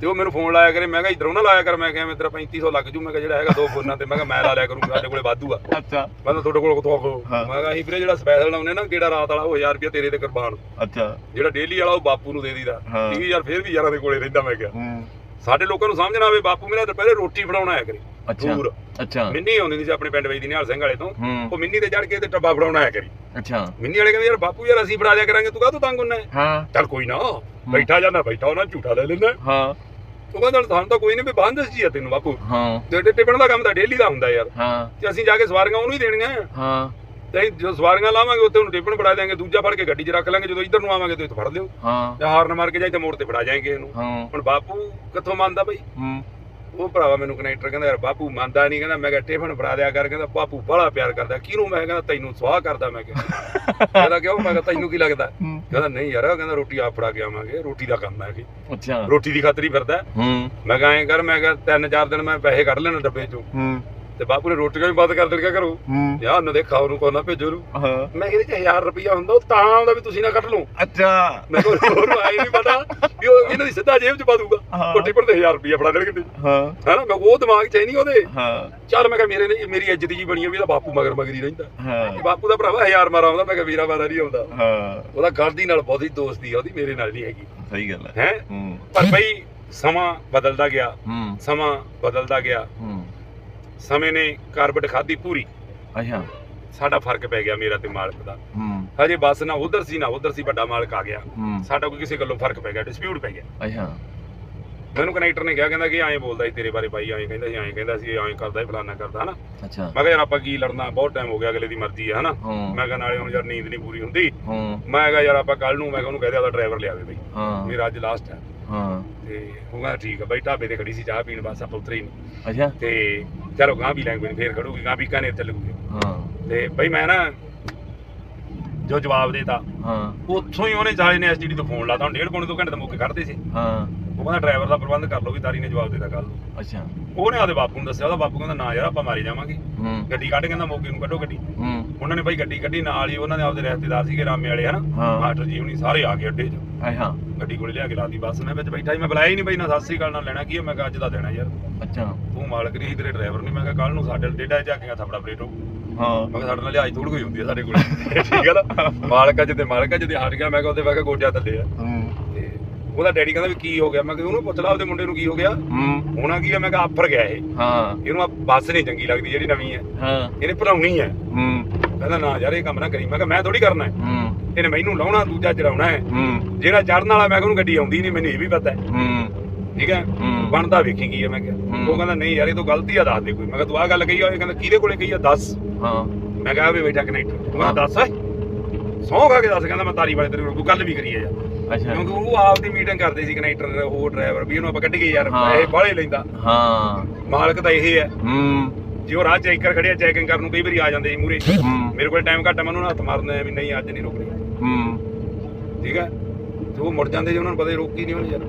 ਤੇ ਉਹ ਮੈਨੂੰ ਫੋਨ ਲਾਇਆ ਕਰੇ। ਮੈਂ ਕਿਹਾ ਇਧਰੋਂ ਨਾ ਲਾਇਆ ਕਰ। ਮੈਂ ਕਿਹਾ ਮੈਂ ਤੇਰਾ 3500 ਲੱਗ ਜੂ। ਮੈਂ ਕਿਹਾ ਜਿਹੜਾ ਹੈਗਾ ਦੋ ਫੋਨਾਂ ਤੇ। ਮੈਂ ਕਿਹਾ ਮੈਂ ਲਾ ਲਿਆ ਕਰੂੰਗਾ ਸਾਡੇ ਕੋਲੇ ਵਾਧੂ ਆ। ਅੱਛਾ। ਮੈਂ ਕਿਹਾ ਤੁਹਾਡੇ ਕੋਲ ਕਿਥੋਂ। ਮੈਂ ਕਿਹਾ ਅਸੀਂ ਵੀਰੇ ਜਿਹੜਾ ਸਪੈਸ਼ਲ ਲਾਉਨੇ ਨਾ ਕਿਹੜਾ ਰਾਤ ਵਾਲਾ ਉਹ 1000 ਰੁਪਏ ਤੇਰੇ ਤੇ ਕੁਰਬਾਨ। ਅੱਛਾ। ਜਿਹੜਾ ਡੇਲੀ ਵਾਲਾ ਉਹ ਬਾਪੂ ਨੂੰ ਦੇ ਦੀਦਾ ਹਾਂ। 30000 ਫੇਰ ਵੀ ਯਾਰਾਂ ਦੇ ਕੋਲੇ ਰਹਿੰਦਾ ਮੈਂ ਕਿਹਾ। ਸਾਡੇ ਲੋਕਾਂ ਨੂੰ ਸਮਝ ਨਾ ਆਵੇ ਬਾਪੂ ਮੇਰਾ ਦੁਪਹਿਰੇ ਰੋਟੀ ਫੜਾਉਣਾ ਆਇਆ ਕਰੇ ਅੱਛਾ ਦੂਰ। ਅੱਛਾ। ਮਿੰਨੀ ਆਉਂਦੀ ਸੀ ਆਪਣੇ ਪਿੰਡ ਵਿੱਚ ਦੀ ਨਿਹਾਲ ਸਿੰਘ ਵਾਲੇ ਤੋਂ। ਉਹ ਮਿੰਨੀ ਤੇ ਚੜ ਕੇ ਤੇ ਟੱਬਾ ਫੜਾਉਣਾ ਆਇਆ ਕਰੀ। ਅੱਛਾ। ਮਿੰਨੀ ਵਾਲੇ ਕਹਿੰਦੇ ਯਾਰ ਬਾਪੂ ਯਾਰ ਅਸੀਂ ਫੜਾ ਦਿਆ ਕਰਾਂਗੇ ਤੂੰ ਕਾਹਤੋਂ ਤੰਗ ਹੁੰਨਾ ਹੈ? ਚੱਲ ਕੋਈ ਨਾ ਬੈਠਾ ਜਾਂਦਾ ਬੈਠਾ ਉਹਨਾਂ ਝੂਠਾ ਲੈ ਲੈਂਦਾ। ਹਾਂ। ਉਹ ਕਹਿੰਦਾ ਸਾਨੂੰ ਤਾਂ ਕੋਈ ਨਹੀਂ ਵੀ ਬੰਦ ਸੀ ਆ ਤੈਨੂੰ ਬਾਪੂ। ਹਾਂ। ਤੇ ਟਿਪਣ ਦਾ ਕੰਮ ਤਾਂ ਡੇਲੀ ਦਾ ਹੁੰਦਾ ਯਾਰ। ਹਾਂ। ਤੇ ਅਸੀਂ ਜਾ ਕੇ ਸਵਾਰੀਆਂ ਉਹਨੂੰ ਹੀ ਦੇਣੀਆਂ ਹਾਂ। ਤੇ ਅਸੀਂ ਜੋ ਸਵਾਰੀਆਂ ਲਾਵਾਂਗੇ ਉੱਥੇ ਉਹਨੂੰ ਟਿਪਣ ਫੜਾ ਦਿਆਂਗੇ ਦੂਜਾ ਫੜ ਕੇ ਗੱਡੀ 'ਚ ਰੱਖ ਲਾਂਗੇ ਜਦੋਂ ਇੱਧਰ ਨੂੰ ਆਵਾਂਗੇ ਤੇ ਇੱਥੇ ਫੜ ਲਿਓ। ਹਾਂ। ਜਾਂ ਹਾਰਨ ਮਾਰ ਕੇ ਜਾਂ ਇੱਥੇ ਮੋੜ ਤੇ ਫੜਾ ਜਾਏਂਗੇ ਇਹਨੂੰ। ਹਾਂ। ਹੁਣ ਬਾਪੂ ਕਿੱਥੋਂ ਮੰਨਦਾ ਬਈ? ਹੂੰ। ਉਹ ਭਰਾਵਾ ਮੈਨੂੰ ਕਨੈਕਟਰ ਕਹਿੰਦਾ ਯਾਰ ਬਾਪੂ ਮੰਨਦਾ ਨਹੀਂ ਕਹਿੰਦਾ ਮੈਂ ਕਿਹਾ ਟਿਫਨ ਫੜਾ ਦਿਆ ਕਰ ਕਹਿੰਦਾ ਬਾਪੂ ਬੜਾ ਪਿਆਰ ਕਰਦਾ। ਕਿਹਨੂੰ ਮੈਂ ਕਹਿੰਦਾ ਤੈਨੂੰ ਸਵਾਹ ਕਰਦਾ ਮੈਂ ਕਿਹਾ। ਕਹਿੰਦਾ ਕਿਉਂ? ਮੈਂ ਕਿਹਾ ਤੈਨੂੰ ਕੀ ਲੱਗਦਾ। ਕਹਿੰਦਾ ਨਹੀਂ ਯਾਰ ਕਹਿੰਦਾ ਰੋਟੀ ਆਪ ਫੜਾ ਕੇ ਆਵਾਂਗੇ ਰੋਟੀ ਦਾ ਕੰਮ ਹੈ ਕਿ ਅੱਛਾ। ਰੋਟੀ ਦੀ ਖਾਤਰ ਫਿਰਦਾ। ਹੂੰ। ਮੈਂ ਕਿਹਾ ਐਂ ਕਰ ਮੈਂ ਕਿਹਾ ਤਿੰਨ ਚਾਰ ਦਿਨ ਮੈਂ ਪੈਸੇ ਕੱਢ ਲੈਣਾ ਡੱਬੇ ਚੋਂ। ਹੂੰ। ਤੇ ਬਾਪੂ ਨੇ ਰੋਟੀਆਂ ਵੀ ਬੰਦ ਕਰ ਦੇਣੀਆਂ ਘਰੋਂ। ਹੂੰ। ਯਾਰ ਉਹਨੂੰ ਦੇਖਾ ਉਹਨੂੰ ਕੋਨਾ ਭੇਜੋ ਨੂੰ। ਹਾਂ। ਮੈਂ ਕਿਹਾ ਚ 1000 ਰੁਪਇਆ ਹੁੰਦਾ ਉਹ ਤਾਂ ਆਉਂਦਾ ਵੀ ਤੁਸੀਂ ਨਾ ਕੱਢ ਲਓ। ਅੱਛਾ। ਮੈਂ ਕਿਹਾ ਉਹਨੂੰ ਆਈ ਨਹੀਂ ਪਤਾ ਵੀ ਉਹ ਇਹਨਾਂ ਦੀ ਸਿੱਧਾ ਜੇਬ ਚ ਪਾ ਦੂਗਾ। ਕੋਟੀ ਪਰ 1000 ਰੁਪਇਆ ਫੜਾ ਦੇਣਗੇ ਤੇ। ਹਾਂ। ਹਨਾ ਮੈਂ ਉਹ ਦਿਮਾਗ ਚ ਹੈ ਨਹੀਂ ਉਹਦੇ। ਹਾਂ। ਚੱਲ ਮੈਂ ਕਿਹਾ ਮੇਰੇ ਲਈ ਮੇਰੀ ਇੱਜ਼ਤ ਜੀ ਬਣੀ ਆ ਵੀ ਇਹਦਾ ਬਾਪੂ ਮਗਰ ਮਗਰੀ ਰਹਿੰਦਾ। ਹਾਂ। ਬਾਪੂ ਦਾ ਭਰਾਵਾ 1000 ਮਾਰਾ ਆਉਂਦਾ ਮੈਂ ਕਿਹਾ ਵੀਰਾ ਮਾਰਾ ਨਹੀਂ ਆਉਂਦਾ। ਹਾਂ। ਉਹਦਾ ਗਲਤੀ ਨਾਲ ਬਹੁਤੀ ਦੋਸਤੀ ਆ ਉਹਦੀ ਮੇਰੇ ਨਾਲ ਨਹੀਂ ਹੈਗੀ। ਸਹੀ ਗੱਲ ਹੈ? ਹੈ। ਪਰ ਬਈ ਸਮਾਂ ਬਦਲਦਾ ਗਿਆ। ਸਮਾਂ ਬਦਲਦਾ ਗਿਆ। ਸਮੇਂ ਨੇ ਕਾਰਬਟ ਖਾਦੀ ਪੂਰੀ। ਅੱਛਾ। ਸਾਡਾ ਫ਼ਰਕ ਪੈ ਗਿਆ ਮੇਰਾ ਤੇ ਮਾਲਕ ਦਾ। ਹੂੰ। ਹਜੇ ਬਸ ਨਾ ਉਧਰ ਸੀ ਨਾ ਉਧਰ ਸੀ ਵੱਡਾ ਮਾਲਕ ਆ ਗਿਆ। ਹੂੰ। ਸਾਡਾ ਕੋਈ ਕਿਸੇ ਗੱਲੋਂ ਫ਼ਰਕ ਪੈ ਗਿਆ ਡਿਸਪਿਊਟ ਪੈ ਗਿਆ। ਅੱਛਾ। ਮੈਨੂੰ ਕਨੈਕਟਰ ਨੇ ਕਿਹਾ ਕਹਿੰਦਾ ਕਿ ਐਂ ਬੋਲਦਾ ਸੀ ਤੇਰੇ ਬਾਰੇ ਬਾਈ ਐਂ ਕਹਿੰਦਾ ਸੀ ਐਂ ਕਹਿੰਦਾ ਸੀ ਐਂ ਕਰਦਾ ਸੀ ਫਲਾਨਾ ਕਰਦਾ ਹਨਾ? ਅੱਛਾ। ਮੈਂ ਕਿਹਾ ਯਾਰ ਆਪਾਂ ਕੀ ਲੜਨਾ ਬਹੁਤ ਟਾਈਮ ਹੋ ਗਿਆ ਅਗਲੇ ਦੀ ਮਰਜ਼ੀ ਹੈ ਹਨਾ? ਮੈਂ ਕਿਹਾ ਨਾਲੇ ਹੁਣ ਯਾਰ ਨੀਂਦ ਨਹੀਂ ਪੂਰੀ ਹੁੰਦੀ। ਮੈਂ ਕਿਹਾ ਯਾਰ ਆਪਾਂ ਕੱਲ ਨੂੰ ਮੈਂ ਕਿਹਾ ਉਹਨੂੰ ਕਹਿ ਦਿਆ ਉਹਦਾ ਡਰਾਈਵਰ ਲਿਆਵੇ ਬਈ। ਹਾਂ। ਮੇਰਾ ਅੱਜ ਲਾਸਟ ਹੈ। ਹਾਂ। ਤੇ ਉਹ ਕਹਿੰਦਾ ਠੀਕ ਆ ਬਾਈ ਢਾਬੇ ਤੇ ਖੜੀ ਸੀ ਚਾਹ ਪੀਣ ਬਸ ਆਪਾਂ ਉਤਰੇ ਹੀ ਨਹੀਂ ਅੱਛਾ। ਤੇ ਚਲੋ ਗਾਂ ਵੀ ਲੈਂਗੁਏਜ ਫੇਰ ਖੜੂਗੀ ਗਾਂ ਬੀਕਾਨੇਰ ਚੱਲੂਗੀ ਹਾਂ। ਤੇ ਬਈ ਮੈਂ ਨਾ ਜੋ ਜਵਾਬ ਦੇਤਾ। ਹਾਂ। ਉੱਥੋਂ ਹੀ ਉਹਨੇ ਸਾਲੇ ਨੇ ਐਸਟੀਡੀ ਤੋਂ ਫੋਨ ਲਾਤਾ। ਹੁਣ ਡੇਢ ਪੌਣੇ ਦੋ ਘੰਟੇ ਤੋਂ ਮੁੱਕ ਕੱਢਦੇ ਸੀ। ਹਾਂ। ਉਹ ਕਹਿੰਦਾ ਡਰਾਈਵਰ ਦਾ ਪ੍ਰਬੰਧ ਕਰ ਲਓ ਵੀ ਤਾਰੀ ਨੇ ਜਵਾਬ ਦੇਤਾ ਕੱਲ ਨੂੰ। ਅੱਛਾ। ਉਹਨੇ ਆਦੇ ਬਾਪੂ ਨੂੰ ਦੱਸਿਆ ਉਹਦਾ ਬਾਪੂ ਕਹਿੰਦਾ ਨਾ ਯਾਰ ਆਪਾਂ ਮਾਰੇ ਜਾਵਾਂਗੇ। ਹੂੰ। ਗੱਡੀ ਕੱਢ ਕਹਿੰਦਾ ਮੋਗੇ ਨੂੰ ਕੱਢੋ ਗੱਡੀ। ਹੂੰ। ਉਹਨਾਂ ਨੇ ਬਾਈ ਗੱਡੀ ਕੱਢੀ ਨਾਲ ਹੀ ਉਹਨਾਂ ਦੇ ਆਪਦੇ ਰਿਸ਼ਤੇਦਾਰ ਸੀਗੇ ਰਾਮੇ ਵਾਲੇ ਹਨਾ? ਹਾਂ। ਮਾਸਟਰ ਜੀ ਹੁਣੀ ਸਾਰੇ ਆ ਗਏ ਅੱਡੇ 'ਚ। ਅੱਛਾ ਗੱਡੀ ਕੋਲੇ ਲਿਆ ਕੇ ਲਾਤੀ ਬੱਸ ਮੈਂ ਵਿੱਚ ਬੈਠਾ ਸੀ। ਮੈਂ ਬੁਲਾਇਆ ਹੀ ਨਹੀਂ ਬਾਈ ਨਾ ਸਤਿ ਸ੍ਰੀ ਅਕਾਲ ਨਾਲ ਲੈਣਾ ਕੀ ਹੈ। ਮੈਂ ਕਿਹਾ ਅੱਜ ਦਾ ਦੇਣਾ ਯਾਰ। ਅੱਛਾ। ਤੂੰ ਮਾਲਕ ਨਹੀਂ ਤੇਰੇ ਡਰਾਈਵਰ ਨਹੀਂ। ਮੈਂ ਕਿਹਾ ਕੱਲ ਨੂੰ ਸਾਡੇ ਡੇਡਾ ਜਾ ਕੇ ਥਪੜਾ ਪਲੇਟ ਹੋਊ। ਹਾਂ। ਮੈਂ ਕਿਹਾ ਸਾਡੇ ਨਾਲ ਲਿਹਾਜ਼ ਥੋੜੀ ਕੋਈ ਹੁੰਦੀ ਹੈ ਸਾਡੇ ਕੋਲ। ਠੀਕ ਹੈ ਨਾ? ਮਾਲਕ ਅੱਜ ਤੇ ਮਾਲਕ ਅੱਜ ਤੇ ਹਟ ਗਿਆ ਮੈਂ ਕਿਹਾ ਉਹਦੇ ਮੈਂ ਕਿਹਾ ਗੋਡਿਆਂ ਥੱਲੇ ਆ। ਹੂੰ। ਤੇ ਉਹਦਾ ਡੈਡੀ ਕਹਿੰਦਾ ਵੀ ਕੀ ਹੋ ਗਿਆ? ਮੈਂ ਕਿਹਾ ਉਹਨੂੰ ਪੁੱਛ ਲਾ ਉਹਦੇ ਮੁੰਡੇ ਨੂੰ ਕੀ ਹੋ ਗਿਆ। ਹੂੰ। ਹੋਣਾ ਕੀ ਹੈ ਮੈਂ ਕਿਹਾ ਆਫਰ ਗਿਆ ਇਹ। ਹਾਂ। ਇਹਨੂੰ ਆ ਬੱਸ ਨਹੀਂ ਚੰਗੀ ਲੱਗਦੀ ਜਿਹੜੀ ਨਵੀਂ ਹੈ ਹਾਂ। ਇਹਨੇ ਭਰਾਉਣੀ ਹੈ ਹੂੰ। ਕਹਿੰਦਾ ਨਾ ਯਾਰ ਇਹ ਕੰਮ ਨਾ ਕਰੀ। ਮੈਂ ਕਿਹਾ ਮੈਂ ਥੋੜੀ ਕਰਨਾ। ਹੈ। ਹੂੰ ਇਹਨੇ ਮੈਨੂੰ ਲਾਉਣਾ ਦੂਜਾ ਚੜਾਉਣਾ ਹੈ। ਹੂੰ। ਜਿਹੜਾ ਚੜਨ ਵਾਲਾ ਮੈਂ ਕਿਹਾ ਉਹਨੂੰ ਗੱਡੀ ਆਉਂਦੀ ਨਹੀਂ ਮੈਨੂੰ ਇਹ ਵੀ ਪਤਾ ਹੈ। ਹੂੰ। ਠੀਕ ਹੈ? ਹੂੰ। ਬਣਦਾ ਵੇਖੀ ਕੀ ਹੈ ਮੈਂ ਕਿਹਾ। ਉਹ ਕਹਿੰਦਾ ਨਹੀਂ ਯਾਰ ਇਹ ਤਾਂ ਗਲਤੀ ਆ ਦੱਸ ਦੇ ਕੋਈ। ਮੈਂ ਕਿਹਾ ਤੂੰ ਆਹ ਗੱਲ ਕਹੀ ਆ ਇਹ ਕਹਿੰਦਾ ਕਿਹਦੇ ਕੋਲੇ ਕਹੀ ਆ? ਦੱਸ। ਹਾਂ। ਮੈਂ ਕਿਹਾ ਵੀ ਬੈਠਾ ਕਨੈਕਟਰ ਕਹਿੰਦਾ ਦੱਸ ਸੌਂ ਖਾ ਕੇ ਦੱਸ ਕਹਿੰਦਾ ਮੈਂ ਤਾਰੀ ਵਾਲੇ ਤੇਰੇ ਕੋਲ ਗੱਲ ਵੀ ਕਰੀ ਆ ਯਾਰ। ਅੱਛਾ। ਕਿਉਂਕਿ ਉਹ ਆਪ ਦੀ ਮੀਟਿੰਗ ਕਰਦੇ ਸੀ ਕਨੈਕਟਰ ਹੋਰ ਡਰਾਈਵਰ ਵੀ ਇਹਨੂੰ ਆਪਾਂ ਕੱਢੀਏ ਯਾਰ ਹਾਂ। ਇਹ ਬਾਹਲੇ ਲੈਂਦਾ। ਹਾਂ। ਮਾਲਕ ਤਾਂ ਇਹ ਹੈ। ਹੂੰ। ਜੇ ਉਹ ਰਾਹ ਚੈੱਕ ਕਰ ਖੜਿਆ ਚੈਕਿੰਗ ਕਰਨ ਨੂੰ ਕਈ ਵਾਰੀ ਆ ਜਾਂਦੇ ਸੀ ਮੂਰੇ ਹੂੰ। ਮੇਰੇ ਕੋਲ ਟਾਈਮ ਘੱਟ ਆ ਮੈਂ ਉਹਨਾਂ ਨੂੰ ਹੱਥ ਮਾਰਨਾ ਵੀ ਨਹੀਂ ਅੱਜ ਨਹੀਂ ਰੁਕਣੀ। ਹੂੰ। ਠੀਕ ਹੈ ਤੇ ਉਹ ਮੁੜ ਜਾਂਦੇ ਜੀ ਉਹਨਾਂ ਨੂੰ ਪਤਾ ਰੋਕੀ ਨਹੀਂ ਉਹਨੇ ਯਾਰ।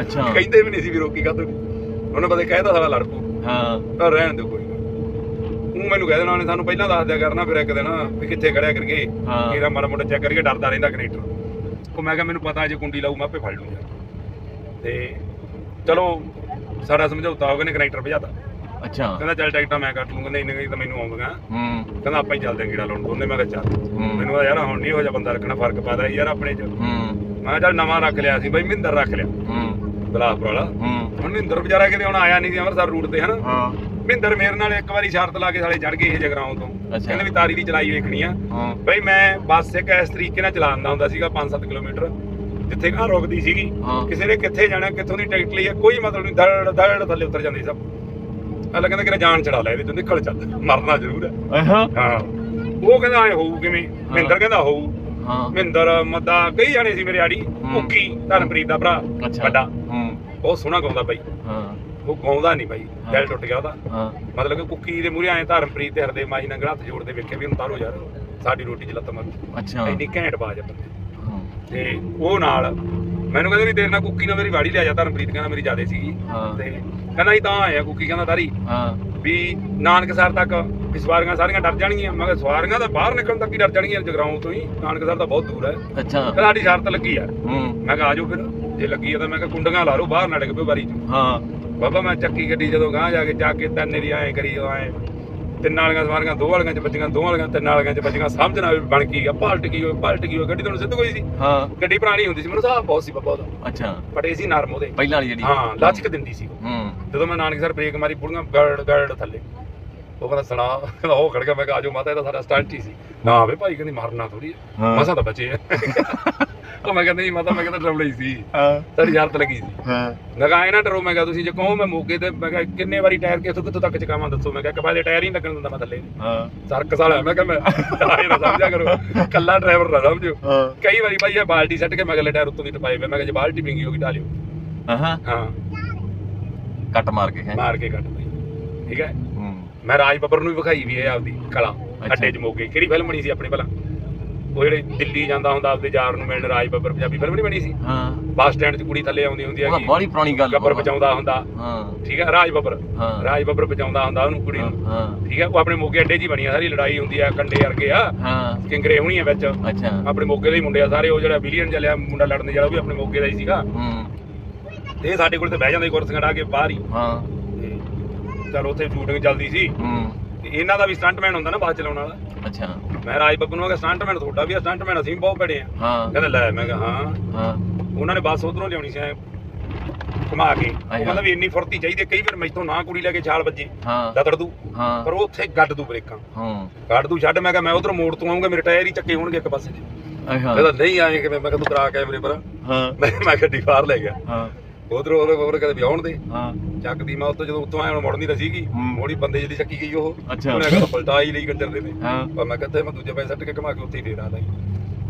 ਅੱਛਾ। ਕਹਿੰਦੇ ਵੀ ਨਹੀਂ ਸੀ ਵੀ ਰੋਕੀ ਕਾਹਤੋਂ। ਨਹੀਂ ਉਹਨਾਂ ਪਤਾ ਕਹਿਦਾ ਸਾਲਾ ਲੜ ਹਾਂ। ਤਾਂ ਰਹਿਣ ਦਿਓ ਕੋਈ। ਉਹ ਮੈਨੂੰ ਕਹਿ ਦੇਣਾ ਉਹਨੇ ਸਾਨੂੰ ਪਹਿਲਾਂ ਦੱਸ ਦਿਆ ਕਰਨਾ ਫਿਰ ਇੱਕ ਦਿਨ ਵੀ ਕਿੱਥੇ ਖੜਿਆ ਕਰਕੇ ਹਾਂ। ਇਹਦਾ ਮਾੜਾ ਮੋਟਾ ਚੈੱਕ ਕਰਕੇ ਡਰਦਾ ਰਹਿੰਦਾ ਕਨੈਕਟਰ ਉਹ ਮੈਂ ਕਿਹਾ ਮੈਨੂੰ ਪਤਾ ਜੇ ਕੁੰਡੀ ਲਾਊ ਮੈਂ ਆਪੇ ਫੜ ਲੂੰ ਯਾਰ ਤੇ ਚਲੋ ਸਾਡਾ ਸਮਝੌਤਾ ਹੋ ਗਿਆ ਨੇ ਕਨੈਕਟਰ ਭਜਾਤਾ ਅੱਛਾ। ਕਹਿੰਦਾ ਚੱਲ ਟਿਕਟਾਂ ਮੈਂ ਕੱਟ ਲੂੰਗਾ ਨਹੀਂ ਨਹੀਂ ਤਾਂ ਮੈਨੂੰ ਆਉਂਦੀਆਂ ਹੂੰ। ਕਹਿੰਦਾ ਆਪਾਂ ਹੀ ਚੱਲਦੇ ਆਂ ਗੀੜਾ ਲਾਉਣ ਦੋਨੇ ਮੈਂ ਕਿਹਾ ਚੱਲ। ਹੂੰ। ਮੈਨੂੰ ਆ ਯਾਰ ਹੁਣ ਨਹੀਂ ਹੋ ਜਾ ਬੰਦਾ ਰੱਖਣਾ ਫ਼ਰਕ ਪਾਦਾ ਯਾਰ ਆਪਣੇ ਚ। ਹੂੰ। ਮੈਂ ਕਿਹਾ ਚੱਲ ਨਵਾਂ ਰੱਖ ਲਿਆ ਸੀ ਬਈ ਮਹਿੰਦਰ ਰੱਖ ਲਿਆ। ਹੂੰ। ਬਲਾਸਪੁਰ ਵਾਲਾ। ਹੂੰ। ਹੁਣ ਮਹਿੰਦਰ ਵਿਚਾਰਾ ਕਿਤੇ ਹੁਣ ਆਇਆ ਨਹੀਂ ਸੀ ਅੰਮ੍ਰਿਤਸਰ ਰੂਟ ਤੇ ਹਨਾ? ਹਾਂ। ਮਹਿੰਦਰ ਮੇਰੇ ਨਾਲ ਇੱਕ ਵਾਰੀ ਸ਼ਰਤ ਲਾ ਕੇ ਸਾਲੇ ਚੜ ਗਏ ਇਹ ਜਗਰਾਉਂ ਤੋਂ। ਕਹਿੰਦੇ ਵੀ ਤਾਰੀ ਦੀ ਚਲਾਈ ਵੇਖਣੀ ਆ। ਹਾਂ। ਬਈ ਮੈਂ ਬੱਸ ਇੱਕ ਇਸ ਤਰੀਕੇ ਨਾਲ ਚਲਾਉਂਦਾ ਹੁੰਦਾ ਸੀਗਾ 5-7 ਕਿਲੋਮੀਟਰ ਜਿੱਥੇ ਘਰ ਰੁਕਦੀ ਸੀਗੀ। ਕਿਸੇ ਨੇ ਕਿੱਥੇ ਜਾਣਾ ਕਿੱਥੋਂ ਦੀ ਟਿਕਟ ਲਈ ਹੈ ਕੋਈ ਮਤਲਬ ਨਹੀਂ ਧੜ ਧੜ ਥੱਲੇ ਉਤਰ ਜਾਂਦੀ ਸਭ। ਅੱਲਾ ਕਹਿੰਦਾ ਕਿ ਜਾਨ ਚੜਾ ਲੈ ਇਹਦੇ ਤੋਂ ਨਿਕਲ ਚੱਲ ਮਰਨਾ ਜ਼ਰੂਰ ਹੈ ਹਾਂ। ਉਹ ਕਹਿੰਦਾ ਐ ਹੋਊ ਕਿਵੇਂ? ਮਹਿੰਦਰ ਕਹਿੰਦਾ ਹੋਊ। ਹਾਂ। ਮਹਿੰਦਰ ਮੱਦਾ ਕਈ ਜਾਣੇ ਸੀ ਮੇਰੇ ਆੜੀ। ਮੁੱਕੀ ਧਰਮਪ੍ਰੀਤ ਦਾ ਭਰਾ ਵੱਡਾ। ਹੂੰ। ਬਹੁਤ ਸੋਹਣਾ ਗਾਉਂਦਾ ਬਾਈ। ਹਾਂ। ਉਹ ਗਾਉਂਦਾ ਨਹੀਂ ਬਾਈ ਦਿਲ ਟੁੱਟ ਗਿਆ ਉਹਦਾ। ਹਾਂ। ਮਤਲਬ ਕਿ ਕੁੱਕੀ ਦੇ ਮੂਹਰੇ ਆਏ ਧਰਮਪ੍ਰੀਤ ਤੇ ਹਰਦੇ ਮਾਈ ਨਾਲ ਹੱਥ ਜੋੜਦੇ ਵੇਖੇ ਵੀ ਉਹਨੂੰ ਤਾਰੋ ਯਾਰ ਸਾਡੀ ਰੋਟੀ ਚ ਲੱਤ ਮਾਰੂ ਅੱਛਾ। ਇੰਨੀ ਘੈਂਟ ਬਾਜ ਆ ਬੰਦੇ ਹਾਂ। ਤੇ ਉਹ ਨਾਲ ਮੈਨੂੰ ਕਹਿੰਦੇ ਵੀ ਤੇਰੇ ਨਾਲ ਕੁੱਕੀ ਨਾਲ ਮੇਰੀ ਵਾੜੀ ਲਿਆ ਜਾ ਧਰਮਪ੍ਰੀਤ ਕਹਿੰਦਾ ਮੇਰੀ ਜਿਆਦੇ ਸੀਗੀ। ਹਾਂ। ਤੇ ਕਹਿੰਦਾ ਜੀ ਤਾਂ ਆਇਆ ਕੁੱਕੀ ਕਹਿੰਦਾ ਤਾਰੀ ਹਾਂ। ਵੀ ਨਾਨਕਸਰ ਤੱਕ ਵੀ ਸਵਾਰੀਆਂ ਸਾਰੀਆਂ ਡਰ ਜਾਣਗੀਆਂ। ਮੈਂ ਕਿਹਾ ਸਵਾਰੀਆਂ ਤਾਂ ਬਾਹਰ ਨਿਕਲਣ ਤੱਕ ਹੀ ਡਰ ਜਾਣਗੀਆਂ ਜਗਰਾਉਂ ਤੋਂ ਹੀ ਨਾਨਕਸਰ ਤਾਂ ਬਹੁਤ ਦੂਰ ਹੈ। ਅੱਛਾ। ਕਹਿੰਦਾ ਸਾਡੀ ਸ਼ਰਤ ਲੱਗੀ ਆ। ਹੂੰ। ਮੈਂ ਕਿਹਾ ਆਜੋ ਫਿਰ ਜੇ ਲੱਗੀ ਆ ਤਾਂ ਮੈਂ ਕਿਹਾ ਕੁੰਡੀਆਂ ਲਾ ਲਓ ਬਾਹਰ ਨਾ ਡਿੱਗ ਪਿਓ ਬਾਰੀ ਚ। ਹਾਂ। ਬਾਬਾ ਮੈਂ ਚੱਕੀ ਗੱਡੀ ਜਦੋਂ ਗਾਂ ਜਾ ਕੇ ਜਾ ਕੇ ਤੰਨੇ ਦੀ ਐਂ ਕਰੀ ਜਦੋਂ ਐਂ ਤਿੰਨ ਵਾਲੀਆਂ ਸਵਾਰੀਆਂ ਦੋ ਵਾਲੀਆਂ ਚ ਵੱਜੀਆਂ ਦੋ ਵਾਲੀਆਂ ਤਿੰਨ ਵਾਲੀਆਂ ਚ ਵੱਜੀਆਂ ਸਮਝ ਨਾ ਆਵੇ ਬਣ ਕੀ ਗਿਆ ਪਲਟ ਗਈ ਹੋਏ ਪਲਟ ਗਈ ਹੋਏ ਗੱਡੀ ਤੁਹਾਨੂੰ ਸਿੱਧ ਕੋਈ ਸੀ। ਹਾਂ। ਗੱਡੀ ਪੁਰਾਣੀ ਹੁੰਦੀ ਸੀ ਮੈਨੂੰ ਸਾਹ ਬਹੁਤ ਸੀ ਬਾਬਾ ਉਹਦਾ। ਅੱਛਾ। ਪਟੇ ਸੀ ਨਰਮ ਉਹਦੇ। ਪਹਿਲਾਂ ਵਾਲੀ ਜਿਹੜੀ। ਹਾਂ ਲਚਕ ਦਿੰਦੀ ਸੀ। ਹੂੰ। ਜਦੋਂ ਮੈਂ ਨਾਨਕ ਸਰ ਬ੍ਰੇਕ ਮਾਰੀ ਬੁੜੀਆਂ ਗੜ ਗੜ ਥੱਲੇ। ਉਹ ਕਹਿੰਦਾ ਸੁਣਾ। ਉਹ ਖੜ ਗਿਆ ਮੈਂ ਕਿਹਾ ਆਜੋ ਮਾਤਾ ਇਹਦਾ ਸਾਡਾ ਸਟੰਟ ਹੀ ਸੀ। ਨਾ ਵੇ ਭਾਈ ਕਹਿੰਦੀ ਮਾਰਨਾ ਥੋੜੀ ਹਾਂ। ਮਸਾ ਤਾਂ ਬਚੇ ਆ। ਉਹ ਮੈਂ ਕਹਿੰਦਾ ਨਹੀਂ ਮਾਤਾ ਮੈਂ ਕਹਿੰਦਾ ਡਰਵਲੇ ਹੀ ਸੀ। ਹਾਂ। ਸਾਡੀ ਸ਼ਰਤ ਲੱਗੀ ਸੀ। ਹਾਂ। ਮੈਂ ਐ ਨਾ ਡਰੋ ਮੈਂ ਕਿਹਾ ਤੁਸੀਂ ਜੇ ਕਹੋ ਮੈਂ ਮੋਗੇ ਤੇ ਮੈਂ ਕਿਹਾ ਕਿੰਨੇ ਵਾਰੀ ਟਾਇਰ ਕਿੱਥੋਂ ਕਿੱਥੋਂ ਤੱਕ ਚਕਾਵਾਂ ਦੱਸੋ। ਮੈਂ ਕਿਹਾ ਵਾਰ ਟਾਇਰ ਹੀ ਲੱਗਣ ਦਿੰਦਾ ਮੈਂ ਥੱਲੇ। ਹਾਂ। ਸਰਕਸ ਵਾਲਾ ਮੈਂ ਕਿਹਾ ਮੈਂ ਆਏ ਨਾ ਸਮਝਿਆ ਕਰੋ। ਕੱਲਾ ਡਰਾਈਵਰ ਨਾ ਸਮਝੋ ਹਾਂ। ਕਈ ਵਾਰੀ ਭਾਈ ਇਹ ਬਾਲਟੀ ਸੱਟ ਕੇ ਮਗਲੇ ਟਾਇਰ ਉੱਤੋਂ ਦੀ ਟਪਾਏ ਮੈਂ ਕਿਹਾ ਜੇ ਬਾਲਟੀ ਵਿੰਗੀ ਹੋਗੀ ਢਾਲਿਓ ਹਾਂ ਹਾਂ। ਕੱਟ ਮਾਰ ਕੇ ਹੈ। ਮਾਰ ਕੇ ਕੱਟ ਠੀਕ ਹੈ? ਹੂੰ। ਮੈਂ ਰਾਜ ਬੱਬਰ ਨੂੰ ਵੀ ਵਿਖਾਈ ਵੀ ਇਹ ਆਪਦੀ ਕਲਾ। ਅੱਡੇ 'ਚ ਮੋਗੇ। ਕਿਹੜੀ ਫਿਲਮ ਬਣੀ ਸੀ ਆਪਣੀ ਭਲਾ? ਉਹ ਜਿਹੜੇ ਦਿੱਲੀ ਜਾਂਦਾ ਹੁੰਦਾ ਆਪਦੇ ਯਾਰ ਨੂੰ ਮਿਲਣ ਰਾਜ ਬੱਬਰ ਪੰਜਾਬੀ ਫਿਲਮ ਨਹੀਂ ਬਣੀ ਸੀ? ਹਾਂ। ਬੱਸ ਸਟੈਂਡ 'ਚ ਕੁੜੀ ਥੱਲੇ ਆਉਂਦੀ ਹੁੰਦੀ ਉਹ ਹੈਗੀ। ਬੜੀ ਪੁਰਾਣੀ ਗੱਲ ਗੱਬਰ। ਬਚਾਉਂਦਾ ਹੁੰਦਾ। ਹਾਂ। ਠੀਕ ਹੈ ਰਾਜ ਬੱਬਰ। ਹਾਂ। ਰਾਜ ਬੱਬਰ ਬਚਾਉਂਦਾ ਹੁੰਦਾ ਉਹਨੂੰ ਕੁੜੀ ਹਾਂ ਨੂੰ। ਹਾਂ ਠੀਕ ਹੈ ਉਹ ਆਪਣੇ ਮੋਗੇ ਅੱਡੇ 'ਚ ਹੀ ਬਣੀ ਆ ਸਾਰੀ ਲੜਾਈ ਹੁੰਦੀ ਆ ਕੰਡੇ ਵਰਗੇ ਆ। ਹਾਂ। ਕਿੰਗਰੇ ਹੋਣੀ ਆ ਵਿੱਚ। ਅੱਛਾ। ਆਪਣੇ ਮੋਗੇ ਦੇ ਹੀ ਮੁੰਡੇ ਆ ਸਾਰੇ ਉਹ ਜਿਹੜਾ ਵਿਲੀਅਨ ਚੱਲਿਆ ਮੁੰਡਾ ਲੜਨ ਜਿਹੜਾ ਉਹ ਵੀ ਆਪਣੇ ਮੋਗੇ ਦਾ ਹੀ ਸੀਗਾ। ਹੂੰ। ਤੇ ਸਾਡੇ ਕੋਲ ਤੇ ਬਹਿ ਜਾਂਦੇ ਕੁਰਸੀਆਂ ਢਾ ਕੇ ਬਾਹਰ ਹੀ। ਹਾਂ। ਤੇ ਚਲ ਉੱਥੇ ਸ਼ੂਟਿੰਗ ਚੱਲਦੀ ਸੀ। ਹੂੰ। ਇਹਨਾਂ ਦਾ ਵੀ ਸਟੰਟਮੈਨ ਹੁੰਦਾ ਨਾ ਬਾਸ ਚਲਾਉਣ ਵਾਲਾ। ਅੱਛਾ। ਮੈਂ ਰਾਜ ਬੱਬੂ ਨੂੰ ਕਿਹਾ ਸਟੰਟਮੈਨ ਤੁਹਾਡਾ ਵੀ ਆ ਸਟੰਟਮੈਨ ਅਸੀਂ ਵੀ ਬਹੁਤ ਬੜੇ ਆ। ਹਾਂ। ਕਹਿੰਦਾ ਲੈ ਮੈਂ ਕਿਹਾ ਹਾਂ। ਹਾਂ। ਉਹਨਾਂ ਨੇ ਬੱਸ ਉਧਰੋਂ ਲਿਆਉਣੀ ਸੀ ਐਂ ਘੁਮਾ ਕੇ। ਉਹ ਕਹਿੰਦਾ ਵੀ ਇੰਨੀ ਫੁਰਤੀ ਚਾਹੀਦੀ ਹੈ, ਕਈ ਵਾਰ ਮੈਥੋਂ ਨਾ ਕੁੜੀ ਲੈ ਕੇ ਛਾਲ ਵੱਜੇ ਹਾਂ। ਦਤੜ ਦੂ। ਹਾਂ। ਪਰ ਉਹ ਉੱਥੇ ਗੱਡ ਦੂ ਬ੍ਰੇਕਾਂ। ਹਾਂ। ਗੱਡ ਦੂ ਛੱਡ ਮੈਂ ਕਿਹਾ ਮੈਂ ਉਧਰ ਮੋੜ ਤੋਂ ਆਉਂਗਾ ਮੇਰੇ ਟਾਇਰ ਹੀ ਚੱਕੇ ਹੋਣਗੇ ਇੱਕ ਪਾਸੇ। ਅੱਛਾ। ਕਹਿੰਦਾ ਨਹੀਂ ਆਏ ਕਿਵੇਂ ਮੈਂ ਕਿਹਾ ਤੂੰ ਕਰਾ ਕੈਮਰੇ ਪਰ। ਹਾਂ। ਮੈਂ ਮੈਂ ਗੱਡੀ ਬਾਹਰ ਲੈ ਗਿਆ। ਹਾਂ। ਉਧਰੋਂ ਉਹਨੇ ਉਹਨੇ ਕਹਿੰਦੇ ਵੀ ਆਉਣ ਦੇ। ਹਾਂ। ਚੱਕਦੀ ਮੈਂ ਉੱਤੋਂ ਜਦੋਂ ਉੱਤੋਂ ਆਇਆ ਹੁਣ ਮੁੜਨੀ ਤਾਂ ਸੀਗੀ। ਮੋੜੀ ਬੰਦੇ ਜਿਹੜੀ ਚੱਕੀ ਗਈ ਉਹ। ਅੱਛਾ। ਉਹਨੇ ਕਹਿੰਦਾ ਪਲਟਾ ਹੀ ਲਈ ਕੰਜਰ ਦੇ ਨੇ ਹਾਂ। ਪਰ ਮੈਂ ਕਿੱਥੇ ਮੈਂ ਦੂਜੇ ਪਾਸੇ ਸੱਟ ਕੇ ਘਮਾ ਕੇ ਉੱਥੇ ਹੀ ਆ ਲਈ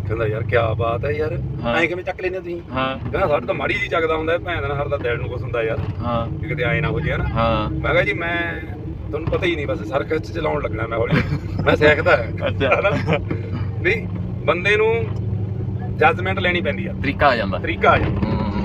ਕਹਿੰਦਾ ਯਾਰ ਕੀ ਬਾਤ ਹੈ ਯਾਰ। ਐਂ ਕਿਵੇਂ ਚੱਕ ਲੈਨੇ ਤੁਸੀਂ? ਹਾਂ। ਕਹਿੰਦਾ ਸਾਡੇ ਤਾਂ ਮਾੜੀ ਜੀ ਚੱਕਦਾ ਹੁੰਦਾ ਭੈਣ ਦਾ ਹਰ ਦਾ ਦਿਲ ਨੂੰ ਕੁਛ ਹੁੰਦਾ ਯਾਰ। ਹਾਂ। ਵੀ ਕਿਤੇ ਐ ਨਾ ਹੋ ਜੇ ਨਾ। ਹਾਂ। ਮੈਂ ਕਿਹਾ ਜੀ ਮੈਂ ਤੁਹਾਨੂੰ ਪਤਾ ਹੀ ਨਹੀਂ ਬਸ ਸਰਕਸ ਚ ਚਲਾਉਣ ਲੱਗਣਾ ਮੈਂ ਹੌਲੀ। ਮੈਂ ਸਿੱਖਦਾ ਅੱਛਾ। ਵੀ ਬੰਦੇ ਨੂੰ ਜੱਜਮੈਂਟ ਲੈਣੀ ਪੈਂਦੀ ਆ। ਤਰੀਕਾ ਆ ਜਾਂਦਾ। ਤਰੀਕਾ ਆ ਜਾਂਦਾ।